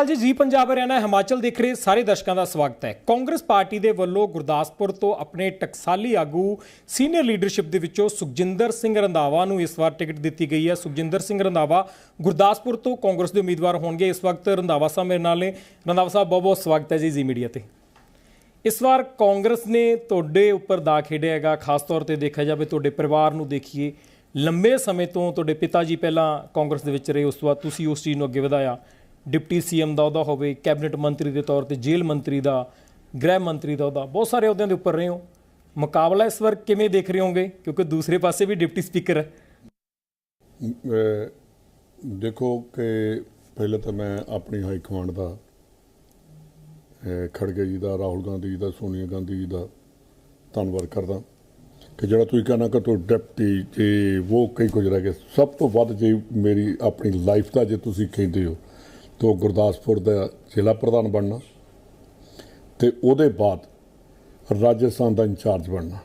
ਹਾਲ ਜੀ ਜੀ ਪੰਜਾਬ ਹਰਿਆਣਾ ਹਿਮਾਚਲ ਦੇਖ ਰਹੇ ਸਾਰੇ ਦਰਸ਼ਕਾਂ ਦਾ ਸਵਾਗਤ ਹੈ। ਕਾਂਗਰਸ ਪਾਰਟੀ ਦੇ ਵੱਲੋਂ ਗੁਰਦਾਸਪੁਰ ਤੋਂ ਆਪਣੇ ਟਕਸਾਲੀ ਆਗੂ ਸੀਨੀਅਰ ਲੀਡਰਸ਼ਿਪ ਦੇ ਵਿੱਚੋਂ ਸੁਖਜਿੰਦਰ ਸਿੰਘ ਰੰਧਾਵਾ ਨੂੰ ਇਸ ਵਾਰ ਟਿਕਟ ਦਿੱਤੀ ਗਈ ਹੈ। ਸੁਖਜਿੰਦਰ ਸਿੰਘ ਰੰਧਾਵਾ ਗੁਰਦਾਸਪੁਰ ਤੋਂ ਕਾਂਗਰਸ ਦੇ ਉਮੀਦਵਾਰ ਹੋਣਗੇ। ਇਸ ਵਕਤ ਰੰਧਾਵਾ ਸਾਹਿਬ ਮੇਰੇ ਨਾਲ ਨੇ। ਰੰਧਾਵਾ ਸਾਹਿਬ, ਬਹੁਤ ਬਹੁਤ ਸਵਾਗਤ ਹੈ ਜੀ ਜੀ ਮੀਡੀਆ ਤੇ। ਇਸ ਵਾਰ ਕਾਂਗਰਸ ਨੇ ਤੁਹਾਡੇ ਉੱਪਰ ਦਾ ਖੇਡਿਆ ਹੈਗਾ। ਖਾਸ ਤੌਰ ਤੇ ਦੇਖਿਆ ਜਾਵੇ ਤੁਹਾਡੇ ਪਰਿਵਾਰ ਨੂੰ ਦੇਖੀਏ। ਲੰਬੇ ਸਮੇਂ ਤੋਂ ਤੁਹਾਡੇ ਪਿਤਾ ਜੀ ਪਹਿਲਾਂ ਕਾਂਗਰਸ ਦੇ ਵਿੱਚ ਰਹੇ, ਉਸ ਤੋਂ ਬਾਅਦ ਤੁਸੀਂ ਉਸ ਚੀਜ਼ ਨੂੰ ਅੱਗੇ ਵਧਾਇਆ। ਡਿਪਟੀ ਸੀਐਮ ਦਾ ਅਹੁਦਾ ਹੋਵੇ, ਕੈਬਨਿਟ ਮੰਤਰੀ ਦੇ ਤੌਰ ਤੇ ਜੇਲ੍ਹ ਮੰਤਰੀ ਦਾ, ਗ੍ਰਹਿ ਮੰਤਰੀ ਦਾ ਅਹੁਦਾ, ਬਹੁਤ ਸਾਰੇ ਅਹੁਦਿਆਂ ਦੇ ਉੱਪਰ ਰਹੇ ਹੋ। ਮੁਕਾਬਲਾ ਇਸ ਵਾਰ ਕਿਵੇਂ ਦੇਖ ਰਹੇ ਹੋਗੇ ਕਿਉਂਕਿ ਦੂਸਰੇ ਪਾਸੇ ਵੀ ਡਿਪਟੀ ਸਪੀਕਰ ਹੈ। ਦੇਖੋ ਕਿ ਪਹਿਲਾਂ ਤਾਂ ਮੈਂ ਆਪਣੀ ਹਾਈ ਕਮਾਂਡ ਦਾ ਖੜਗੇ ਜੀ ਦਾ, ਰਾਹੁਲ ਗਾਂਧੀ ਜੀ ਦਾ, ਸੋਨੀਆ ਗਾਂਧੀ ਜੀ ਦਾ ਧੰਨਵਾਦ ਕਰਦਾ। ਕਿ ਜਿਹੜਾ ਤੁਸੀਂ ਕਹਿਣਾ ਕਿ ਤੂੰ ਡਿਪਟੀ ਜੇ ਉਹ ਕਈ ਕੁਝ ਰਹਿ ਗਿਆ ਸਭ ਤੋਂ ਵੱਧ ਜੇ ਮੇਰੀ ਆਪਣੀ ਲਾਈਫ ਦਾ ਜੇ ਤੁਸੀਂ ਕਹਿੰਦੇ ਹੋ ਤੋਂ ਗੁਰਦਾਸਪੁਰ ਦਾ ਜ਼ਿਲ੍ਹਾ ਪ੍ਰਧਾਨ ਬਣਨਾ ਤੇ ਉਹਦੇ ਬਾਅਦ ਰਾਜਸਥਾਨ ਦਾ ਇੰਚਾਰਜ ਬਣਨਾ।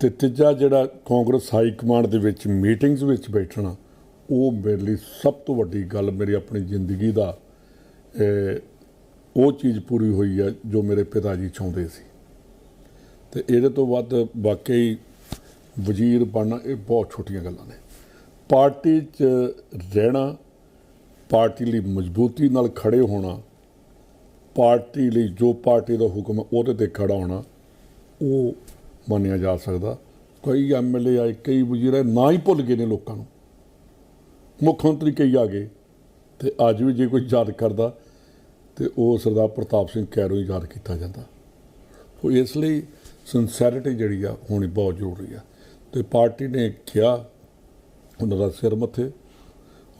ਤੇ ਤੀਜਾ ਜਿਹੜਾ ਕਾਂਗਰਸ ਹਾਈ ਕਮਾਂਡ ਦੇ ਵਿੱਚ ਮੀਟਿੰਗਸ ਵਿੱਚ ਬੈਠਣਾ, ਉਹ ਮੇਰੇ ਲਈ ਸਭ ਤੋਂ ਵੱਡੀ ਗੱਲ ਮੇਰੀ ਆਪਣੀ ਜ਼ਿੰਦਗੀ ਦਾ ਉਹ ਚੀਜ਼ ਪੂਰੀ ਹੋਈ ਹੈ ਜੋ ਮੇਰੇ ਪਿਤਾ ਜੀ ਚਾਹੁੰਦੇ ਸੀ। ਤੇ ਇਹਦੇ ਤੋਂ ਵੱਧ ਵਾਕਈ ਵਜ਼ੀਰ ਬਣਨਾ, ਇਹ ਬਹੁਤ ਛੋਟੀਆਂ ਗੱਲਾਂ ਨੇ। ਪਾਰਟੀ 'ਚ ਰਹਿਣਾ ਪਾਰਟੀ ਲਈ ਮਜ਼ਬੂਤੀ ਨਾਲ ਖੜੇ ਹੋਣਾ, ਪਾਰਟੀ ਲਈ ਜੋ ਪਾਰਟੀ ਦਾ ਹੁਕਮ ਹੈ ਉਹਦੇ ਤੇ ਖੜਾ ਹੋਣਾ, ਉਹ ਮੰਨਿਆ ਜਾ ਸਕਦਾ। ਕਈ ਐਮਐਲਏ ਆਏ, ਕਈ ਵਜ਼ੀਰ ਆਏ, ਨਾ ਹੀ ਭੁੱਲ ਗਏ ਨੇ ਲੋਕਾਂ ਨੂੰ। ਮੁੱਖ ਮੰਤਰੀ ਕਈ ਆ ਗਏ ਤੇ ਅੱਜ ਵੀ ਜੇ ਕੋਈ ਯਾਦ ਕਰਦਾ ਤੇ ਉਹ ਸਰਦਾਰ ਪ੍ਰਤਾਪ ਸਿੰਘ ਕੈਰੋਂ ਹੀ ਯਾਦ ਕੀਤਾ ਜਾਂਦਾ। ਸੋ ਇਸ ਲਈ ਸਿੰਸੈਰਿਟੀ ਜਿਹੜੀ ਆ, ਹੋਣੀ ਬਹੁਤ ਜ਼ਰੂਰੀ ਆ। ਤੇ ਪਾਰਟੀ ਨੇ ਕਿਹਾ, ਉਹਨਾਂ ਦਾ ਸਿਰ ਮੱਥੇ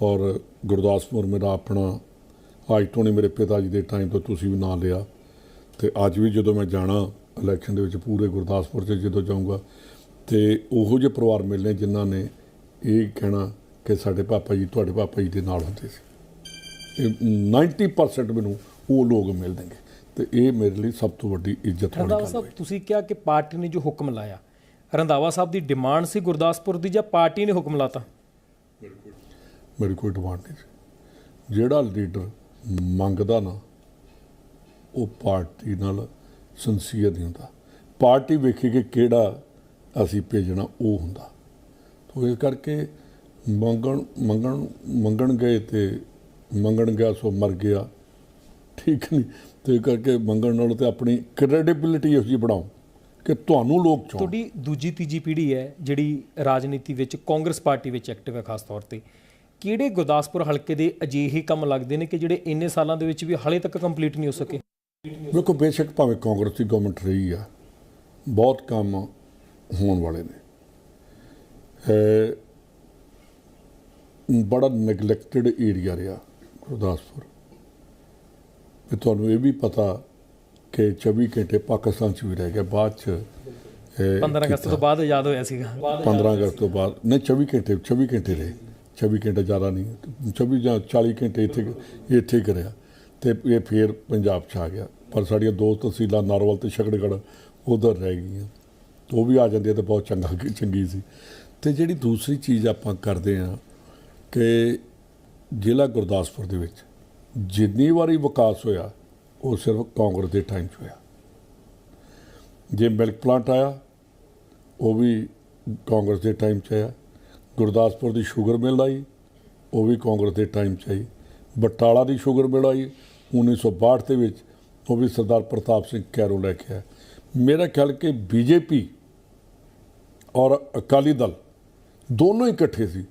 ਔਰ ਗੁਰਦਾਸਪੁਰ ਮੇਰਾ ਆਪਣਾ ਅੱਜ ਤੋਂ ਨਹੀਂ ਮੇਰੇ ਪਿਤਾ ਜੀ ਦੇ ਟਾਈਮ ਤੋਂ ਤੁਸੀਂ ਵੀ ਨਾਂ ਲਿਆ। ਤੇ ਅੱਜ ਵੀ ਜਦੋਂ ਮੈਂ ਜਾਣਾ ਇਲੈਕਸ਼ਨ ਦੇ ਵਿੱਚ ਪੂਰੇ ਗੁਰਦਾਸਪੁਰ 'ਚ ਜਦੋਂ ਜਾਊਂਗਾ ਤੇ ਉਹੋ ਜਿਹੇ ਪਰਿਵਾਰ ਮਿਲਨੇ ਜਿਨ੍ਹਾਂ ਨੇ ਇਹ ਕਹਿਣਾ ਕਿ ਸਾਡੇ ਪਾਪਾ ਜੀ ਤੁਹਾਡੇ ਪਾਪਾ ਜੀ ਦੇ ਨਾਲ ਹੁੰਦੇ ਸੀ। ਇਹ 90% ਮੈਨੂੰ ਉਹ ਲੋਕ ਮਿਲਣਗੇ ਤੇ ਇਹ ਮੇਰੇ ਲਈ ਸਭ ਤੋਂ ਵੱਡੀ ਇੱਜ਼ਤ ਵਾਲੀ ਰੰਧਾਵਾ ਗੱਲ ਸਾਹਿਬ ਹੋਈ ਤੁਸੀਂ ਕਿਹਾ ਕਿ ਪਾਰਟੀ ਨੇ ਜੋ ਹੁਕਮ ਲਾਇਆ। ਰੰਧਾਵਾ ਸਾਹਿਬ ਦੀ ਡਿਮਾਂਡ ਸੀ ਗੁਰਦਾਸਪੁਰ ਦੀ ਜਾਂ ਪਾਰਟੀ ਨੇ ਹੁਕਮ ਲਾਤਾ? ਮੇਰੀ ਕੋਈ ਡਿਮਾਂਡ ਨਹੀਂ ਸੀ। ਜਿਹੜਾ ਲੀਡਰ ਮੰਗਦਾ ਨਾ, ਉਹ ਪਾਰਟੀ ਨਾਲ ਸੰਸੀਅਰ ਨਹੀਂ ਹੁੰਦਾ। ਪਾਰਟੀ ਵੇਖੇ ਕਿ ਕਿਹੜਾ ਅਸੀਂ ਭੇਜਣਾ, ਉਹ ਹੁੰਦਾ। ਤੋ ਇਸ ਕਰਕੇ ਮੰਗਣ ਮੰਗਣ ਮੰਗਣ ਗਏ ਤੇ ਮੰਗਣ ਗਿਆ, ਸੋ ਮਰ ਗਿਆ। ਠੀਕ ਨਹੀਂ। ਤੇ ਇਸ ਕਰਕੇ ਮੰਗਣ ਨਾਲੋਂ ਤੇ ਆਪਣੀ ਕ੍ਰੈਡੀਬਿਲਿਟੀ ਇਹੋ ਜਿਹੀ ਬਣਾਓ ਕਿ ਤੁਹਾਨੂੰ ਲੋਕ ਚਾਹਣ। ਤੁਹਾਡੀ ਦੂਜੀ, ਤੀਜੀ ਪੀੜ੍ਹੀ ਹੈ ਜਿਹੜੀ ਰਾਜਨੀਤੀ ਵਿੱਚ ਕਾਂਗਰਸ ਪਾਰਟੀ ਵਿੱਚ ਐਕਟਿਵ ਹੈ ਖਾਸ ਤੌਰ ਤੇ। ਕਿਹੜੇ ਗੁਰਦਾਸਪੁਰ ਹਲਕੇ ਦੇ ਅਜਿਹੇ ਕੰਮ ਲੱਗਦੇ ਨੇ ਕਿ ਜਿਹੜੇ ਇੰਨੇ ਸਾਲਾਂ ਦੇ ਵਿੱਚ ਵੀ ਹਾਲੇ ਤੱਕ ਕੰਪਲੀਟ ਨਹੀਂ ਹੋ ਸਕੇ? ਵੇਖੋ ਬੇਸ਼ੱਕ ਭਾਵੇਂ ਕਾਂਗਰਸ ਦੀ ਗਵਰਨਮੈਂਟ ਰਹੀ ਆ ਬਹੁਤ ਕੰਮ ਹੋਣ ਵਾਲੇ ਨੇ। ਬੜਾ ਨੈਗਲੈਕਟਡ ਏਰੀਆ ਰਿਹਾ ਗੁਰਦਾਸਪੁਰ। ਤੇ ਤੁਹਾਨੂੰ ਇਹ ਵੀ ਪਤਾ ਕਿ 24 ਘੰਟੇ ਪਾਕਿਸਤਾਨ ਚ ਵੀ ਰਹਿ ਗਿਆ ਬਾਅਦ ਚ ਇਹ 15 ਅਗਸਤ ਤੋਂ ਬਾਅਦ ਆਜ਼ਾਦ ਹੋਇਆ ਸੀਗਾ। 15 ਅਗਸਤ ਤੋਂ ਬਾਅਦ ਨਹੀਂ 24 ਘੰਟੇ 24 ਘੰਟੇ ਰਹੇ। 24 ਘੰਟੇ ਜ਼ਿਆਦਾ ਨਹੀਂ 24 ਜਾਂ 40 ਘੰਟੇ ਇੱਥੇ ਇੱਥੇ ਕਰਿਆ। ਤੇ ਇਹ ਫੇਰ ਪੰਜਾਬ ਚ ਆ ਗਿਆ। ਪਰ ਸਾਡੀਆਂ ਦੋ ਤਹਿਸੀਲਾਂ ਨਾਰਵਲ ਤੇ ਛਕੜਗੜ ਉਧਰ ਰਹਿ ਗਈਆਂ। ਉਹ ਵੀ ਆ ਜਾਂਦੀ ਤਾਂ ਬਹੁਤ ਚੰਗਾ ਚੰਗੀ ਸੀ। ਤੇ ਜਿਹੜੀ ਦੂਸਰੀ ਚੀਜ਼ ਆਪਾਂ ਕਰਦੇ ਆ ਕਿ ਜ਼ਿਲ੍ਹਾ ਗੁਰਦਾਸਪੁਰ ਦੇ ਵਿੱਚ ਜਿੰਨੀ ਵਾਰੀ ਵਿਕਾਸ ਹੋਇਆ, ਉਹ ਸਿਰਫ ਕਾਂਗਰਸ ਦੇ ਟਾਈਮ 'ਚ ਹੋਇਆ। ਜੇ ਮਿਲਕ ਪਲਾਂਟ ਆਇਆ, ਉਹ ਵੀ ਕਾਂਗਰਸ ਦੇ ਟਾਈਮ 'ਚ ਆਇਆ। ਗੁਰਦਾਸਪੁਰ ਦੀ ਸ਼ੂਗਰ ਮਿਲ ਆਈ, ਉਹ ਵੀ ਕਾਂਗਰਸ ਦੇ ਟਾਈਮ 'ਚ ਆਈ। ਬਟਾਲਾ ਦੀ ਸ਼ੂਗਰ ਮਿਲ ਆਈ 1962 ਦੇ ਵਿੱਚ ਉਹ ਵੀ ਸਰਦਾਰ ਪ੍ਰਤਾਪ ਸਿੰਘ ਕੈਰੋਂ ਲੈ ਕੇ ਆਇਆ ਮੇਰਾ ਖਿਆਲ ਕਿ ਬੀਜੇਪੀ ਔਰ ਅਕਾਲੀ ਦਲ ਦੋਨੋਂ ਹੀ ਇਕੱਠੇ ਸੀ।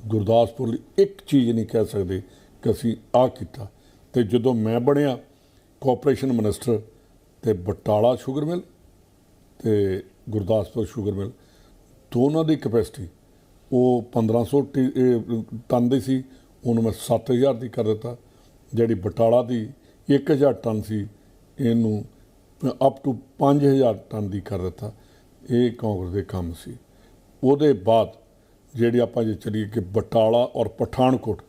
ਗੁਰਦਾਸਪੁਰ ਲਈ ਇੱਕ ਚੀਜ਼ ਨਹੀਂ ਕਹਿ ਸਕਦੇ ਕਿ ਅਸੀਂ ਆ ਕੀਤਾ। ਤੇ ਜਦੋਂ ਮੈਂ ਬਣਿਆ ਕੋਆਪਰੇਸ਼ਨ ਮਿਨਿਸਟਰ, ਤੇ ਬਟਾਲਾ ਸ਼ੂਗਰ ਮਿਲ ਤੇ ਗੁਰਦਾਸਪੁਰ ਸ਼ੂਗਰ ਮਿਲ, ਦੋਨਾਂ ਦੀ ਕੈਪੈਸਿਟੀ ਉਹ 1500 ਟੀ- ਟਨ ਦੀ ਸੀ, ਉਹਨੂੰ ਮੈਂ 7000 ਦੀ ਕਰ ਦਿੱਤਾ। ਜਿਹੜੀ ਬਟਾਲਾ ਦੀ 1000 ਟਨ ਸੀ, ਇਹਨੂੰ ਅਪ ਟੂ 5000 ਟਨ ਦੀ ਕਰ ਦਿੱਤਾ। ਇਹ ਕਾਂਗਰਸ ਦੇ ਕੰਮ ਸੀ। ਉਹਦੇ ਬਾਅਦ ਜਿਹੜੀ ਆਪਾਂ ਜੇ ਚਲੀਏ ਕਿ ਬਟਾਲਾ ਔਰ ਪਠਾਨਕੋਟ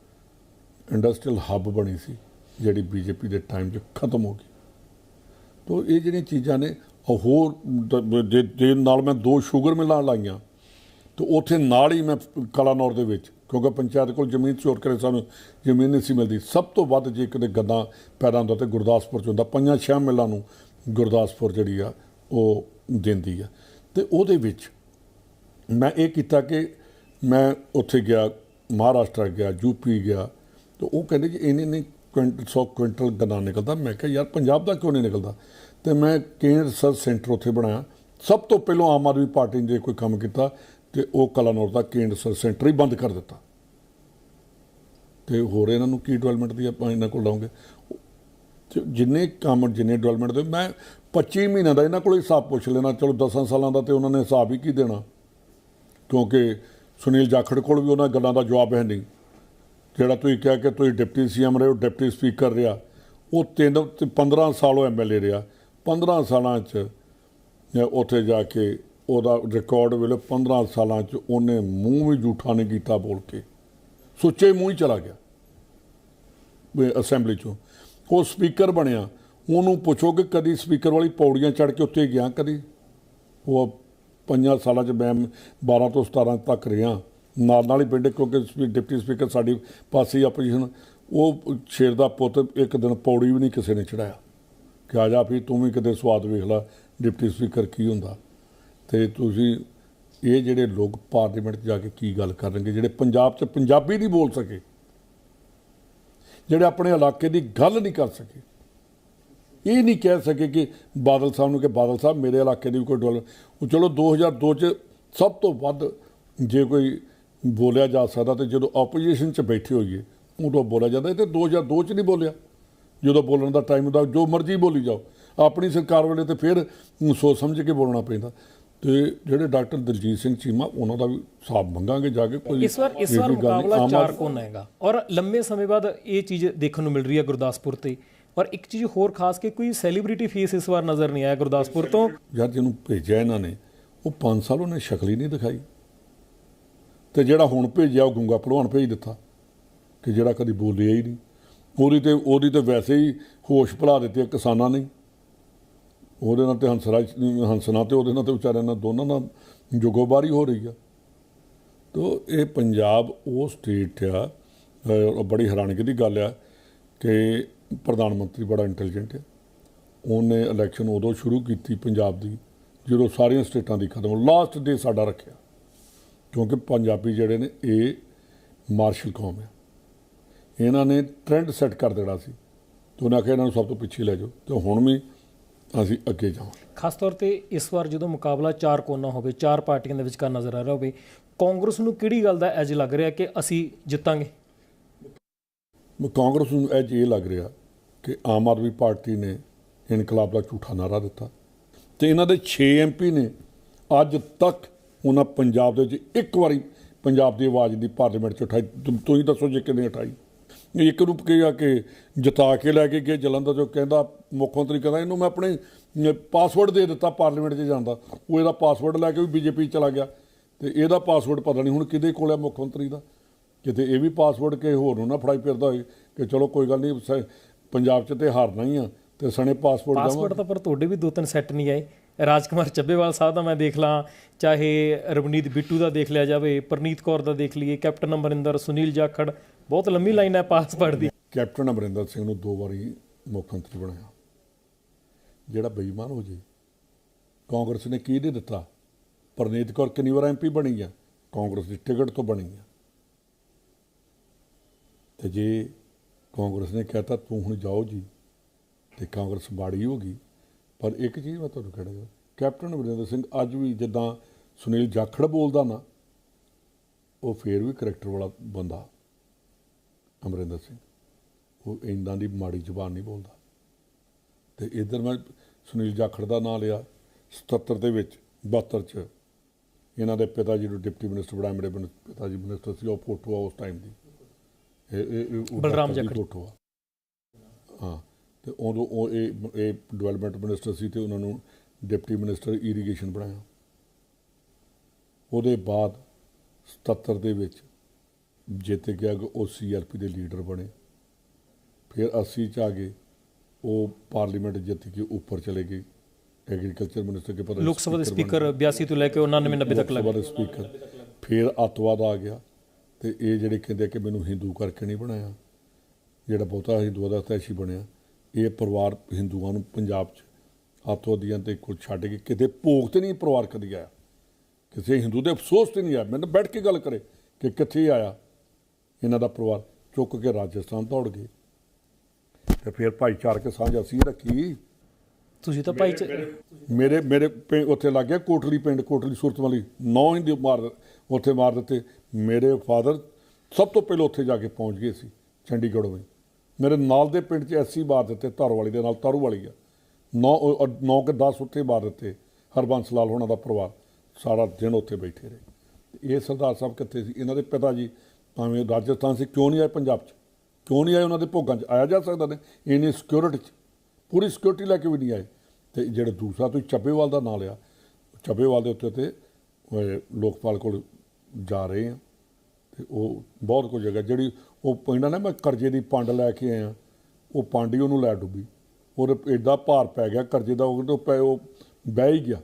ਇੰਡਸਟਰੀਅਲ ਹੱਬ ਬਣੀ ਸੀ, ਜਿਹੜੀ ਬੀਜੇਪੀ ਦੇ ਟਾਈਮ 'ਚ ਖਤਮ ਹੋ ਗਈ। ਤੋ ਇਹ ਜਿਹੜੀਆਂ ਚੀਜ਼ਾਂ ਨੇ ਹੋਰ ਦ- ਜੇ ਜੇ ਨਾਲ ਮੈਂ ਦੋ ਸ਼ੂਗਰ ਮਿਲਾਂ ਲਾਈਆਂ ਤੇ ਉੱਥੇ ਨਾਲ ਹੀ ਮੈਂ ਕਲਾਨੌਰ ਦੇ ਵਿੱਚ, ਕਿਉਂਕਿ ਪੰਚਾਇਤ ਕੋਲ ਜ਼ਮੀਨ ਚੋਰ ਹੋਰ ਕਰੇ ਸਾਨੂੰ ਜ਼ਮੀਨ ਨਹੀਂ ਸੀ ਮਿਲਦੀ। ਸਭ ਤੋਂ ਵੱਧ ਜੇ ਕਿਤੇ ਗੰਦਾ ਪੈਦਾ ਹੁੰਦਾ ਤੇ ਗੁਰਦਾਸਪੁਰ ਚ ਹੁੰਦਾ, ਪੰਜਾਂ ਛੇ ਮਿਲਾਂ ਨੂੰ ਗੁਰਦਾਸਪੁਰ ਜਿਹੜੀ ਆ, ਉਹ ਦਿੰਦੀ ਆ। ਤੇ ਉਹਦੇ ਵਿੱਚ ਮੈਂ ਇਹ ਕੀਤਾ ਕਿ ਮੈਂ ਉੱਥੇ ਗਿਆ, ਮਹਾਰਾਸ਼ਟਰ ਗਿਆ ਯੂਪੀ ਗਿਆ, ਤੇ ਉਹ ਕਹਿੰਦੇ ਜੀ ਇਹਨੇ ਨਹੀਂ ਕੁਇੰਟਲ 100 ਕੁਇੰਟਲ ਗੰਦਾ ਨਿਕਲਦਾ। ਮੈਂ ਕਿਹਾ, ਯਾਰ, ਪੰਜਾਬ ਦਾ ਕਿਉਂ ਨਹੀਂ ਨਿਕਲਦਾ? ਤੇ ਮੈਂ ਕੇਂਦਰ ਰਿਸਰਚ ਸੈਂਟਰ ਉੱਥੇ ਬਣਾਇਆ। ਸਭ ਤੋਂ ਪਹਿਲਾਂ ਆਮ ਆਦਮੀ ਪਾਰਟੀ ਨੇ ਜੇ ਕੋਈ ਕੰਮ ਕੀਤਾ ਤੇ ਉਹ ਕਲਾਨੌਰ ਦਾ ਕੇਂਦਰ ਸੈਂਟਰ ਹੀ ਬੰਦ ਕਰ ਦਿੱਤਾ। ਤੇ ਹੋਰ ਇਹਨਾਂ ਨੂੰ ਕੀ ਡਿਵੈਲਪਮੈਂਟ ਦੀ ਆਪਾਂ ਇਹਨਾਂ ਕੋਲ ਲਾਉਂਗੇ? ਤੇ ਜਿੰਨੇ ਕੰਮ, ਜਿੰਨੇ ਡਿਵੈਲਪਮੈਂਟ ਦੇ, ਮੈਂ 25 ਮਹੀਨਿਆਂ ਦਾ ਇਹਨਾਂ ਕੋਲ ਹਿਸਾਬ ਪੁੱਛ ਲੈਣਾ ਚਲੋ 10 ਸਾਲਾਂ ਦਾ ਤੇ ਉਹਨਾਂ ਨੇ ਹਿਸਾਬ ਹੀ ਕੀ ਦੇਣਾ? ਕਿਉਂਕਿ ਸੁਨੀਲ ਜਾਖੜ ਕੋਲ ਵੀ ਉਹਨਾਂ ਗੱਲਾਂ ਦਾ ਜਵਾਬ ਹੈ ਨਹੀਂ। ਜਿਹੜਾ ਤੁਸੀਂ ਕਿਹਾ ਕਿ ਤੁਸੀਂ ਡਿਪਟੀ ਸੀਐਮ ਰਹੇ ਹੋ, ਡਿਪਟੀ ਸਪੀਕਰ ਰਿਹਾ, ਉਹ ਤਿੰਨ ਤੇ 15 ਸਾਲ ਉਹ ਐਮਐਲਏ ਰਿਹਾ। 15 ਸਾਲਾਂ 'ਚ ਜਾਂ ਉੱਥੇ ਜਾ ਕੇ ਉਹਦਾ ਰਿਕਾਰਡ ਵੇਲੇ 15 ਸਾਲਾਂ 'ਚ ਉਹਨੇ ਮੂੰਹ ਵੀ ਝੂਠਾ ਨਹੀਂ ਕੀਤਾ ਬੋਲ ਕੇ। ਸੁੱਚੇ ਮੂੰਹ ਹੀ ਚਲਾ ਗਿਆ। ਅਸੈਂਬਲੀ 'ਚੋਂ। ਉਹ ਸਪੀਕਰ ਬਣਿਆ। ਉਹਨੂੰ ਪੁੱਛੋ ਕਿ ਕਦੀ ਸਪੀਕਰ ਵਾਲੀ ਪੌੜੀਆਂ ਚੜ੍ਹ ਕੇ ਉੱਤੇ ਗਿਆ ਕਦੀ? ਉਹ ਪੰਜਾਂ ਸਾਲਾਂ 'ਚ ਮੈਂ 12 ਤੋਂ 17 ਤੱਕ ਰਿਹਾ। ਨਾਲ ਨਾਲ ਹੀ ਪਿੰਡ, ਕਿਉਂਕਿ ਡਿਪਟੀ ਸਪੀਕਰ ਸਾਡੀ ਪਾਸੇ ਆਪੋਜੀਸ਼ਨ ਉਹ ਸ਼ੇਰ ਦਾ ਪੁੱਤ ਇੱਕ ਦਿਨ ਪੌੜੀ ਵੀ ਨਹੀਂ ਕਿਸੇ ਨੇ ਚੜਾਇਆ ਕਿ ਆ ਜਾ ਵੀ ਤੂੰ ਵੀ ਕਿਤੇ ਸਵਾਦ ਵੇਖ ਲੈ, ਡਿਪਟੀ ਸਪੀਕਰ ਕੀ ਹੁੰਦਾ? ਤੇ ਤੁਸੀਂ ਇਹ ਜਿਹੜੇ ਲੋਕ ਪਾਰਲੀਮੈਂਟ 'ਚ ਜਾ ਕੇ ਕੀ ਗੱਲ ਕਰਨਗੇ, ਜਿਹੜੇ ਪੰਜਾਬ 'ਚ ਪੰਜਾਬੀ ਨਹੀਂ ਬੋਲ ਸਕੇ, ਜਿਹੜੇ ਆਪਣੇ ਇਲਾਕੇ ਦੀ ਗੱਲ ਨਹੀਂ ਕਰ ਸਕੇ, ਇਹ ਨਹੀਂ ਕਹਿ ਸਕੇ ਕਿ ਬਾਦਲ ਸਾਹਿਬ ਨੂੰ ਕਿ ਬਾਦਲ ਸਾਹਿਬ ਮੇਰੇ ਇਲਾਕੇ ਦੀ ਵੀ ਕੋਈ ਡਵੈਲਪ ਉਹ ਚਲੋ 2002 ਚ ਸਭ ਤੋਂ ਵੱਧ ਜੇ ਕੋਈ ਬੋਲਿਆ ਜਾ ਸਕਦਾ ਤੇ ਜਦੋਂ ਆਪੋਜੀਸ਼ਨ ਚ ਬੈਠੇ ਹੋਈਏ, ਉਦੋਂ ਬੋਲਿਆ ਜਾਂਦਾ, ਇਹ ਤੇ 2002 ਚ ਨਹੀਂ ਬੋਲਿਆ, ਜਦੋਂ ਬੋਲਣ ਦਾ ਟਾਈਮ ਹੁੰਦਾ, ਜੋ ਮਰਜ਼ੀ ਬੋਲੀ ਜਾਓ, ਆਪਣੀ ਸਰਕਾਰ ਵੇਲੇ ਤੇ ਫਿਰ ਸੋਚ ਸਮਝ ਕੇ ਬੋਲਣਾ ਪੈਂਦਾ। ਤੇ ਜਿਹੜੇ ਡਾਕਟਰ ਦਲਜੀਤ ਸਿੰਘ ਚੀਮਾ ਉਹਨਾਂ ਦਾ ਵੀ ਹਿਸਾਬ ਮੰਗਾਂਗੇ ਜਾ ਕੇ ਕੋਈ ਇਸ ਵਾਰ ਇਸ ਵਾਰ। ਮੁਕਾਬਲਾ ਚਾਰ ਕੋਨਾ ਹੈਗਾ ਔਰ ਲੰਮੇ ਸਮੇਂ ਬਾਅਦ ਇਹ ਚੀਜ਼ ਦੇਖਣ ਨੂੰ ਮਿਲ ਰਹੀ ਹੈ ਗੁਰਦਾਸਪੁਰ ਤੇ। ਔਰ ਇੱਕ ਚੀਜ਼ ਹੋਰ ਖਾਸ ਕਿ ਕੋਈ ਸੈਲੀਬ੍ਰਿਟੀ ਫੇਸ ਇਸ ਵਾਰ ਨਜ਼ਰ ਨਹੀਂ ਆਇਆ ਗੁਰਦਾਸਪੁਰ ਤੋਂ। ਯਾਰ ਜਿਹਨੂੰ ਭੇਜਿਆ ਇਹਨਾਂ ਨੇ ਉਹ 5 ਸਾਲ ਉਹਨੇ ਸ਼ਕਲ ਹੀ ਨਹੀਂ ਦਿਖਾਈ। ਤੇ ਜਿਹੜਾ ਹੁਣ ਭੇਜਿਆ ਉਹ ਗੁੰਗਾ ਭਲਵਾਨ ਭੇਜ ਦਿੱਤਾ ਕਿ ਜਿਹੜਾ ਕਦੀ ਬੋਲਿਆ ਹੀ ਨਹੀਂ। ਉਹਦੀ ਤੇ ਉਹਦੀ ਤੇ ਵੈਸੇ ਹੀ ਹੋਸ਼ ਭੁਲਾ ਦਿੱਤੇ ਕਿਸਾਨਾਂ ਨੇ। ਉਹਦੇ ਨਾਲ ਤੇ ਹੰਸਰਾਜ ਹੰਸਨਾ ਤੇ ਉਹਦੇ ਨਾਲ ਤੇ ਵਿਚਾਰਿਆਂ ਨਾਲ ਦੋਨਾਂ ਨਾਲ ਜੁਗੋਬਾਰੀ ਹੋ ਰਹੀ ਆ। ਤੋ ਇਹ ਪੰਜਾਬ ਉਹ ਸਟੇਟ ਆ ਬੜੀ ਹੈਰਾਨਗੀ ਦੀ ਗੱਲ ਆ ਕਿ ਪ੍ਰਧਾਨ ਮੰਤਰੀ ਬੜਾ ਇੰਟੈਲੀਜੈਂਟ ਹੈ ਉਹਨੇ ਇਲੈਕਸ਼ਨ ਉਦੋਂ ਸ਼ੁਰੂ ਕੀਤੀ ਪੰਜਾਬ ਦੀ, ਜਦੋਂ ਸਾਰੀਆਂ ਸਟੇਟਾਂ ਦੀ ਖਤਮ ਲਾਸਟ ਡੇ ਸਾਡਾ ਰੱਖਿਆ, ਕਿਉਂਕਿ ਪੰਜਾਬੀ ਜਿਹੜੇ ਨੇ ਇਹ ਮਾਰਸ਼ਲ ਕੌਮ ਹੈ ਇਹਨਾਂ ਨੇ ਟ੍ਰੈਂਡ ਸੈੱਟ ਕਰ ਦੇਣਾ ਸੀ। ਤੇ ਉਹਨਾਂ ਆਖਿਆ ਇਹਨਾਂ ਨੂੰ ਸਭ ਤੋਂ ਪਿੱਛੇ ਲੈ ਜਾਓ। ਤੇ ਹੁਣ ਵੀ ਅਸੀਂ ਅੱਗੇ ਜਾਵਾਂਗੇ। ਖਾਸ ਤੌਰ ਤੇ ਇਸ ਵਾਰ ਜਦੋਂ ਮੁਕਾਬਲਾ ਚਾਰ ਕੋਨਾ ਹੋਵੇ ਚਾਰ ਪਾਰਟੀਆਂ ਦੇ ਵਿਚਕਾਰ ਨਜ਼ਰ ਆ ਰਿਹਾ ਹੋਵੇ ਕਾਂਗਰਸ ਨੂੰ ਕਿਹੜੀ ਗੱਲ ਦਾ ਐਜ ਲੱਗ ਰਿਹਾ ਕਿ ਅਸੀਂ ਜਿੱਤਾਂਗੇ? ਕਾਂਗਰਸ ਨੂੰ ਅੱਜ ਇਹ ਲੱਗ ਰਿਹਾ ਕਿ ਆਮ ਆਦਮੀ ਪਾਰਟੀ ਨੇ ਇਨਕਲਾਬ ਦਾ ਝੂਠਾ ਨਾਰਾ ਦਿੱਤਾ ਤੇ ਇਹਨਾਂ ਦੇ 6 ਐਮਪੀ ਨੇ ਅੱਜ ਤੱਕ ਉਹਨਾਂ ਪੰਜਾਬ ਦੇ ਵਿੱਚ ਇੱਕ ਵਾਰੀ ਪੰਜਾਬ ਦੀ ਆਵਾਜ਼ ਦੀ ਪਾਰਲੀਮੈਂਟ ਚ ਉਠਾਈ। ਤੁਸੀਂ ਦੱਸੋ ਜੇ ਕਿੰਨੇ ਉਠਾਈ। ਇੱਕ ਨੂੰ ਕਿਹਾ ਕਿ ਜਿਤਾ ਕੇ ਲੈ ਕੇ ਗਏ ਜਲੰਧਰ ਜੋ ਕਹਿੰਦਾ ਮੁੱਖ ਮੰਤਰੀ ਕਹਿੰਦਾ, ਇਹਨੂੰ ਮੈਂ ਆਪਣੇ ਪਾਸਵਰਡ ਦੇ ਦਿੱਤਾ ਪਾਰਲੀਮੈਂਟ 'ਚ ਜਾਂਦਾ ਉਹ ਇਹਦਾ ਪਾਸਵਰਡ ਲੈ ਕੇ ਵੀ ਬੀਜੇਪੀ ਚਲਾ ਗਿਆ। ਤੇ ਇਹਦਾ ਪਾਸਵਰਡ ਪਤਾ ਨਹੀਂ ਹੁਣ ਕਿਹਦੇ ਕੋਲ ਹੈ ਮੁੱਖ ਮੰਤਰੀ ਦਾ। ਕਿਤੇ ਇਹ ਵੀ ਪਾਸਵਰਡ ਕੇ ਹੋਰ ਨੂੰ ਨਾ ਫੜਾਈ ਫਿਰਦਾ ਹੋਏ ਕਿ ਚਲੋ ਕੋਈ ਗੱਲ ਨਹੀਂ, ਸ- ਪੰਜਾਬ 'ਚ ਤੇ ਹਾਰਨਾ ਹੀ ਆ ਤੇ ਸਣੇ ਪਾਸਵਰਡ ਪਾਸਪੋਰਟ ਤਾਂ ਪਰ ਤੁਹਾਡੇ ਵੀ ਦੋ ਤਿੰਨ ਸੈੱਟ ਨਹੀਂ ਆਏ। ਰਾਜਕੁਮਾਰ ਚੱਬੇਵਾਲ ਸਾਹਿਬ ਦਾ ਮੈਂ ਦੇਖ ਲਾਂ, ਚਾਹੇ ਰਵਨੀਤ ਬਿੱਟੂ ਦਾ ਦੇਖ ਲਿਆ ਜਾਵੇ, ਪਰਨੀਤ ਕੌਰ ਦਾ ਦੇਖ ਲਈਏ, ਕੈਪਟਨ ਅਮਰਿੰਦਰ, ਸੁਨੀਲ ਜਾਖੜ ਬਹੁਤ ਲੰਮੀ ਲਾਈਨ ਹੈ ਪਾਸਪੋਰਟ ਦੀ ਕੈਪਟਨ ਅਮਰਿੰਦਰ ਸਿੰਘ ਨੂੰ ਦੋ ਵਾਰੀ ਮੁੱਖ ਮੰਤਰੀ ਬਣਾਇਆ। ਜਿਹੜਾ ਬੇਈਮਾਨ ਹੋ ਜੇ। ਕਾਂਗਰਸ ਨੇ ਕੀ ਦੇ ਦਿੱਤਾ? ਪਰਨੀਤ ਕੌਰ ਕਿੰਨੀ ਵਾਰ ਐਮਪੀ ਬਣੀ ਆ? ਕਾਂਗਰਸ ਦੀ ਟਿਕਟ ਤੋਂ ਬਣੀ ਆ। ਤੇ ਜੇ ਕਾਂਗਰਸ ਨੇ ਕਹਿਤਾ, ਤੂੰ ਹੁਣ ਜਾਓ ਜੀ। ਤੇ ਕਾਂਗਰਸ ਬਾੜੀ ਹੋ ਗਈ। ਪਰ ਇੱਕ ਚੀਜ਼ ਮੈਂ ਤੁਹਾਨੂੰ ਕਹਿਣਾ ਚਾਹੁੰਦਾ, ਕੈਪਟਨ ਅਮਰਿੰਦਰ ਸਿੰਘ ਅੱਜ ਵੀ ਜਿੱਦਾਂ ਸੁਨੀਲ ਜਾਖੜ ਬੋਲਦਾ ਨਾ, ਉਹ ਫੇਰ ਵੀ ਕਰੈਕਟਰ ਵਾਲਾ ਬੰਦਾ। ਅਮਰਿੰਦਰ ਸਿੰਘ। ਉਹ ਇੰਦਾਂ ਦੀ ਮਾੜੀ ਜ਼ੁਬਾਨ ਨਹੀਂ ਬੋਲਦਾ। ਤੇ ਇਧਰ ਮੈਂ ਸੁਨੀਲ ਜਾਖੜ ਦਾ ਨਾਮ ਲਿਆ 77 ਦੇ ਵਿੱਚ 72 ਚ। ਇਹਨਾਂ ਦੇ ਪਿਤਾ ਜੀ ਨੂੰ ਡਿਪਟੀ ਮਿਨਿਸਟਰ ਬਣਾਇਆ ਮੇਰੇ ਪਿਤਾ ਜੀ ਮਿਨਿਸਟਰ ਸੀ ਉਹ ਫੋਟੋ ਆ ਉਸ ਟਾਈਮ ਦੀ। ਬਲਰਾਮ ਜਾਖੜ। ਫੋਟੋ ਆ। ਹਾਂ ਤੇ ਉਦੋਂ ਉਹ ਇਹ ਇਹ ਡਿਵੈਲਪਮੈਂਟ ਮਿਨਿਸਟਰ ਸੀ ਤੇ ਉਹਨਾਂ ਨੂੰ ਡਿਪਟੀ ਮਿਨਿਸਟਰ ਇਰੀਗੇਸ਼ਨ ਬਣਾਇਆ। ਉਹਦੇ ਬਾਅਦ 77 ਦੇ ਵਿੱਚ ਜਿੱਤ ਗਿਆ ਕਿ ਉਹ ਸੀਆਰਪੀ ਦੇ ਲੀਡਰ ਬਣੇ। ਫਿਰ 80 ਚ ਆ ਗਏ ਉਹ ਪਾਰਲੀਮੈਂਟ ਜਿੱਤ ਕੇ ਉੱਪਰ ਚਲੇ ਗਏ। ਐਗਰੀਕਲਚਰ ਮਿਨਿਸਟਰ ਕੇ ਪਤਾ ਲੋਕ ਸਭਾ ਦੇ ਸਪੀਕਰ 82 ਤੋਂ ਲੈ ਕੇ 99 90 ਤੱਕ ਲੋਕ ਸਭਾ ਲੱਗੇ ਦੇ ਸਪੀਕਰ। ਫਿਰ ਅੱਤਵਾਦ ਆ ਗਿਆ ਤੇ ਇਹ ਜਿਹੜੇ ਕਹਿੰਦੇ ਕਿ ਮੈਨੂੰ ਹਿੰਦੂ ਕਰਕੇ ਨਹੀਂ ਬਣਾਇਆ ਜਿਹੜਾ ਬਹੁਤਾ ਹਿੰਦੂਆਂ ਦਾ ਤੈਸ਼ੀ ਬਣਿਆ। ਇਹ ਪਰਿਵਾਰ ਹਿੰਦੂਆਂ ਨੂੰ ਪੰਜਾਬ 'ਚ ਹੱਥੋਂ ਦੀਆਂ ਤੇ ਕੁਝ ਛੱਡ ਕੇ ਕਿਤੇ ਭੋਗ ਤੇ ਨਹੀਂ ਪਰਿਵਾਰ ਕਦੀ ਆਇਆ। ਕਿਸੇ ਹਿੰਦੂ ਦੇ ਅਫਸੋਸ ਤੇ ਨਹੀਂ ਆਇਆ। ਮੈਨੂੰ ਬੈਠ ਕੇ ਗੱਲ ਕਰੇ ਕਿ ਕਿੱਥੇ ਆਇਆ। ਇਹਨਾਂ ਦਾ ਪਰਿਵਾਰ ਚੁੱਕ ਕੇ ਰਾਜਸਥਾਨ ਦੌੜ ਗਏ। ਤੇ ਫਿਰ ਭਾਈਚਾਰਕ ਸਾਂਝ ਅਸੀਂ ਰੱਖੀ। ਤੁਸੀਂ ਤਾਂ ਭਾਈ ਮੇਰੇ ਮੇਰੇ ਪਿੰ- ਉੱਥੇ ਲੱਗ ਗਿਆ ਕੋਟਲੀ ਪਿੰਡ ਕੋਟਲੀ ਸੁਰਤ ਵਾਲੀ ਨੌ ਹੀ ਦੇ ਮਾਰ ਉੱਥੇ ਮਾਰ ਦਿੱਤੇ। ਮੇਰੇ ਫਾਦਰ ਸਭ ਤੋਂ ਪਹਿਲਾਂ ਉੱਥੇ ਜਾ ਕੇ ਪਹੁੰਚ ਗਏ ਸੀ ਚੰਡੀਗੜ੍ਹੋਂ ਹੀ ਮੇਰੇ ਨਾਲ ਦੇ ਪਿੰਡ 'ਚ ਐਸੀ ਮਾਰ ਦਿੱਤੇ ਧਾਰੂ ਵਾਲੀ ਦੇ ਨਾਲ ਤਾਰੂ ਵਾਲੀ ਆ। ਨੌ ਨੌ ਕੇ 10 ਉੱਥੇ ਮਾਰ ਦਿੱਤੇ ਹਰਬੰਸ ਲਾਲ ਹੋਣਾ ਦਾ ਪਰਿਵਾਰ। ਸਾਰਾ ਦਿਨ ਉੱਥੇ ਬੈਠੇ ਰਹੇ। ਇਹ ਸਰਦਾਰ ਸਾਹਿਬ ਕਿੱਥੇ ਸੀ? ਇਹਨਾਂ ਦੇ ਪਿਤਾ ਜੀ ਭਾਵੇਂ ਰਾਜਸਥਾਨ ਸੀ ਕਿਉਂ ਨਹੀਂ ਆਏ ਪੰਜਾਬ 'ਚ? ਕਿਉਂ ਨਹੀਂ ਆਏ ਉਹਨਾਂ ਦੇ ਭੋਗਾਂ 'ਚ? ਆਇਆ ਜਾ ਸਕਦਾ ਨੇ ਇੰਨੀ ਸਿਕਿਉਰਿਟੀ 'ਚ। ਪੂਰੀ ਸਿਕਿਉਰਿਟੀ ਲੈ ਕੇ ਵੀ ਨਹੀਂ ਆਏ। ਤੇ ਜਿਹੜੇ ਦੂਸਰਾ ਤੁਸੀਂ ਚੱਬੇਵਾਲ ਦਾ ਨਾਂ ਲਿਆ ਚੱਬੇਵਾਲ ਦੇ ਉੱਤੇ ਤੇ ਲੋਕਪਾਲ ਕੋਲ ਜਾ ਰਹੇ ਆ। ਤੇ ਉਹ ਬਹੁਤ ਕੁਝ ਜਗ੍ਹਾ ਜਿਹੜੀ ਉਹ ਪਿੰਡ ਨਾ ਮੈਂ ਕਰਜ਼ੇ ਦੀ ਪੰਡ ਲੈ ਕੇ ਆਇਆ। ਉਹ ਪੰਡ ਉਹਨੂੰ ਲੈ ਡੁੱਬੀ। ਉਹਦੇ ਐਡਾ ਭਾਰ ਪੈ ਗਿਆ ਕਰਜ਼ੇ ਦਾ ਉਹ ਤੋਂ ਪੈ ਉਹ ਬਹਿ ਹੀ ਗਿਆ।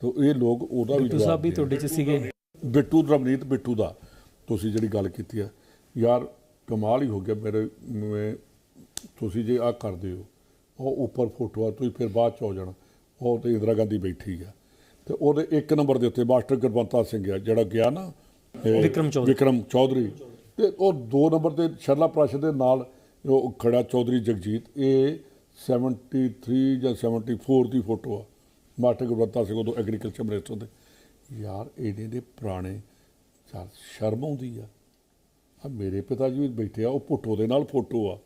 ਤੇ ਇਹ ਲੋਕ ਉਹਦਾ ਵੀ ਜਵਾਬ ਸਾਹਿਬ ਵੀ ਤੁਹਾਡੇ ਚ ਸੀਗੇ। ਬਿੱਟੂ ਰਵਨੀਤ ਬਿੱਟੂ ਦਾ। ਤੁਸੀਂ ਜਿਹੜੀ ਗੱਲ ਕੀਤੀ ਆ ਯਾਰ ਕਮਾਲ ਹੀ ਹੋ ਗਿਆ ਮੇਰੇ ਮੈਂ ਤੁਸੀਂ ਜੇ ਆ ਕਰਦੇ ਹੋ ਉਹ ਉੱਪਰ ਫੋਟੋ ਆ ਤੁਸੀਂ ਫਿਰ ਬਾਅਦ ਚ ਹੋ ਜਾਣਾ। ਉਹ ਤੇ ਇੰਦਰਾ ਗਾਂਧੀ ਬੈਠੀ ਆ। ਤੇ ਉਹਦੇ ਇੱਕ ਨੰਬਰ ਦੇ ਉੱਤੇ ਮਾਸਟਰ ਗੁਰਬੰਤਾ ਸਿੰਘ ਆ ਜਿਹੜਾ ਗਿਆ ਨਾ ਵਿਕਰਮ ਚੌਧਰੀ। ਵਿਕਰਮ ਚੌਧਰੀ। ਤੇ ਉਹ ਦੋ ਨੰਬਰ ਤੇ ਸ਼ਰਲਾ ਪ੍ਰਾਸ਼ਦ ਦੇ ਨਾਲ ਉਹ ਖੜਾ ਚੌਧਰੀ ਜਗਜੀਤ ਇਹ 73 ਜਾਂ 74 ਦੀ ਫੋਟੋ ਆ। ਮਾਸਟਰ ਗੁਰਬੰਤਾ ਸਿੰਘ ਉਦੋਂ ਐਗਰੀਕਲਚਰ ਮਿਨਿਸਟਰ ਦੇ ਯਾਰ ਇਹਦੇ ਦੇ ਪੁਰਾਣੇ ਯਾਰ ਸ਼ਰਮ ਆਉਂਦੀ ਆ। ਆ ਮੇਰੇ ਪਿਤਾ ਜੀ ਵੀ ਬੈਠੇ ਆ ਉਹ ਪੁੱਟੋ ਦੇ ਨਾਲ ਫੋਟੋ ਆ।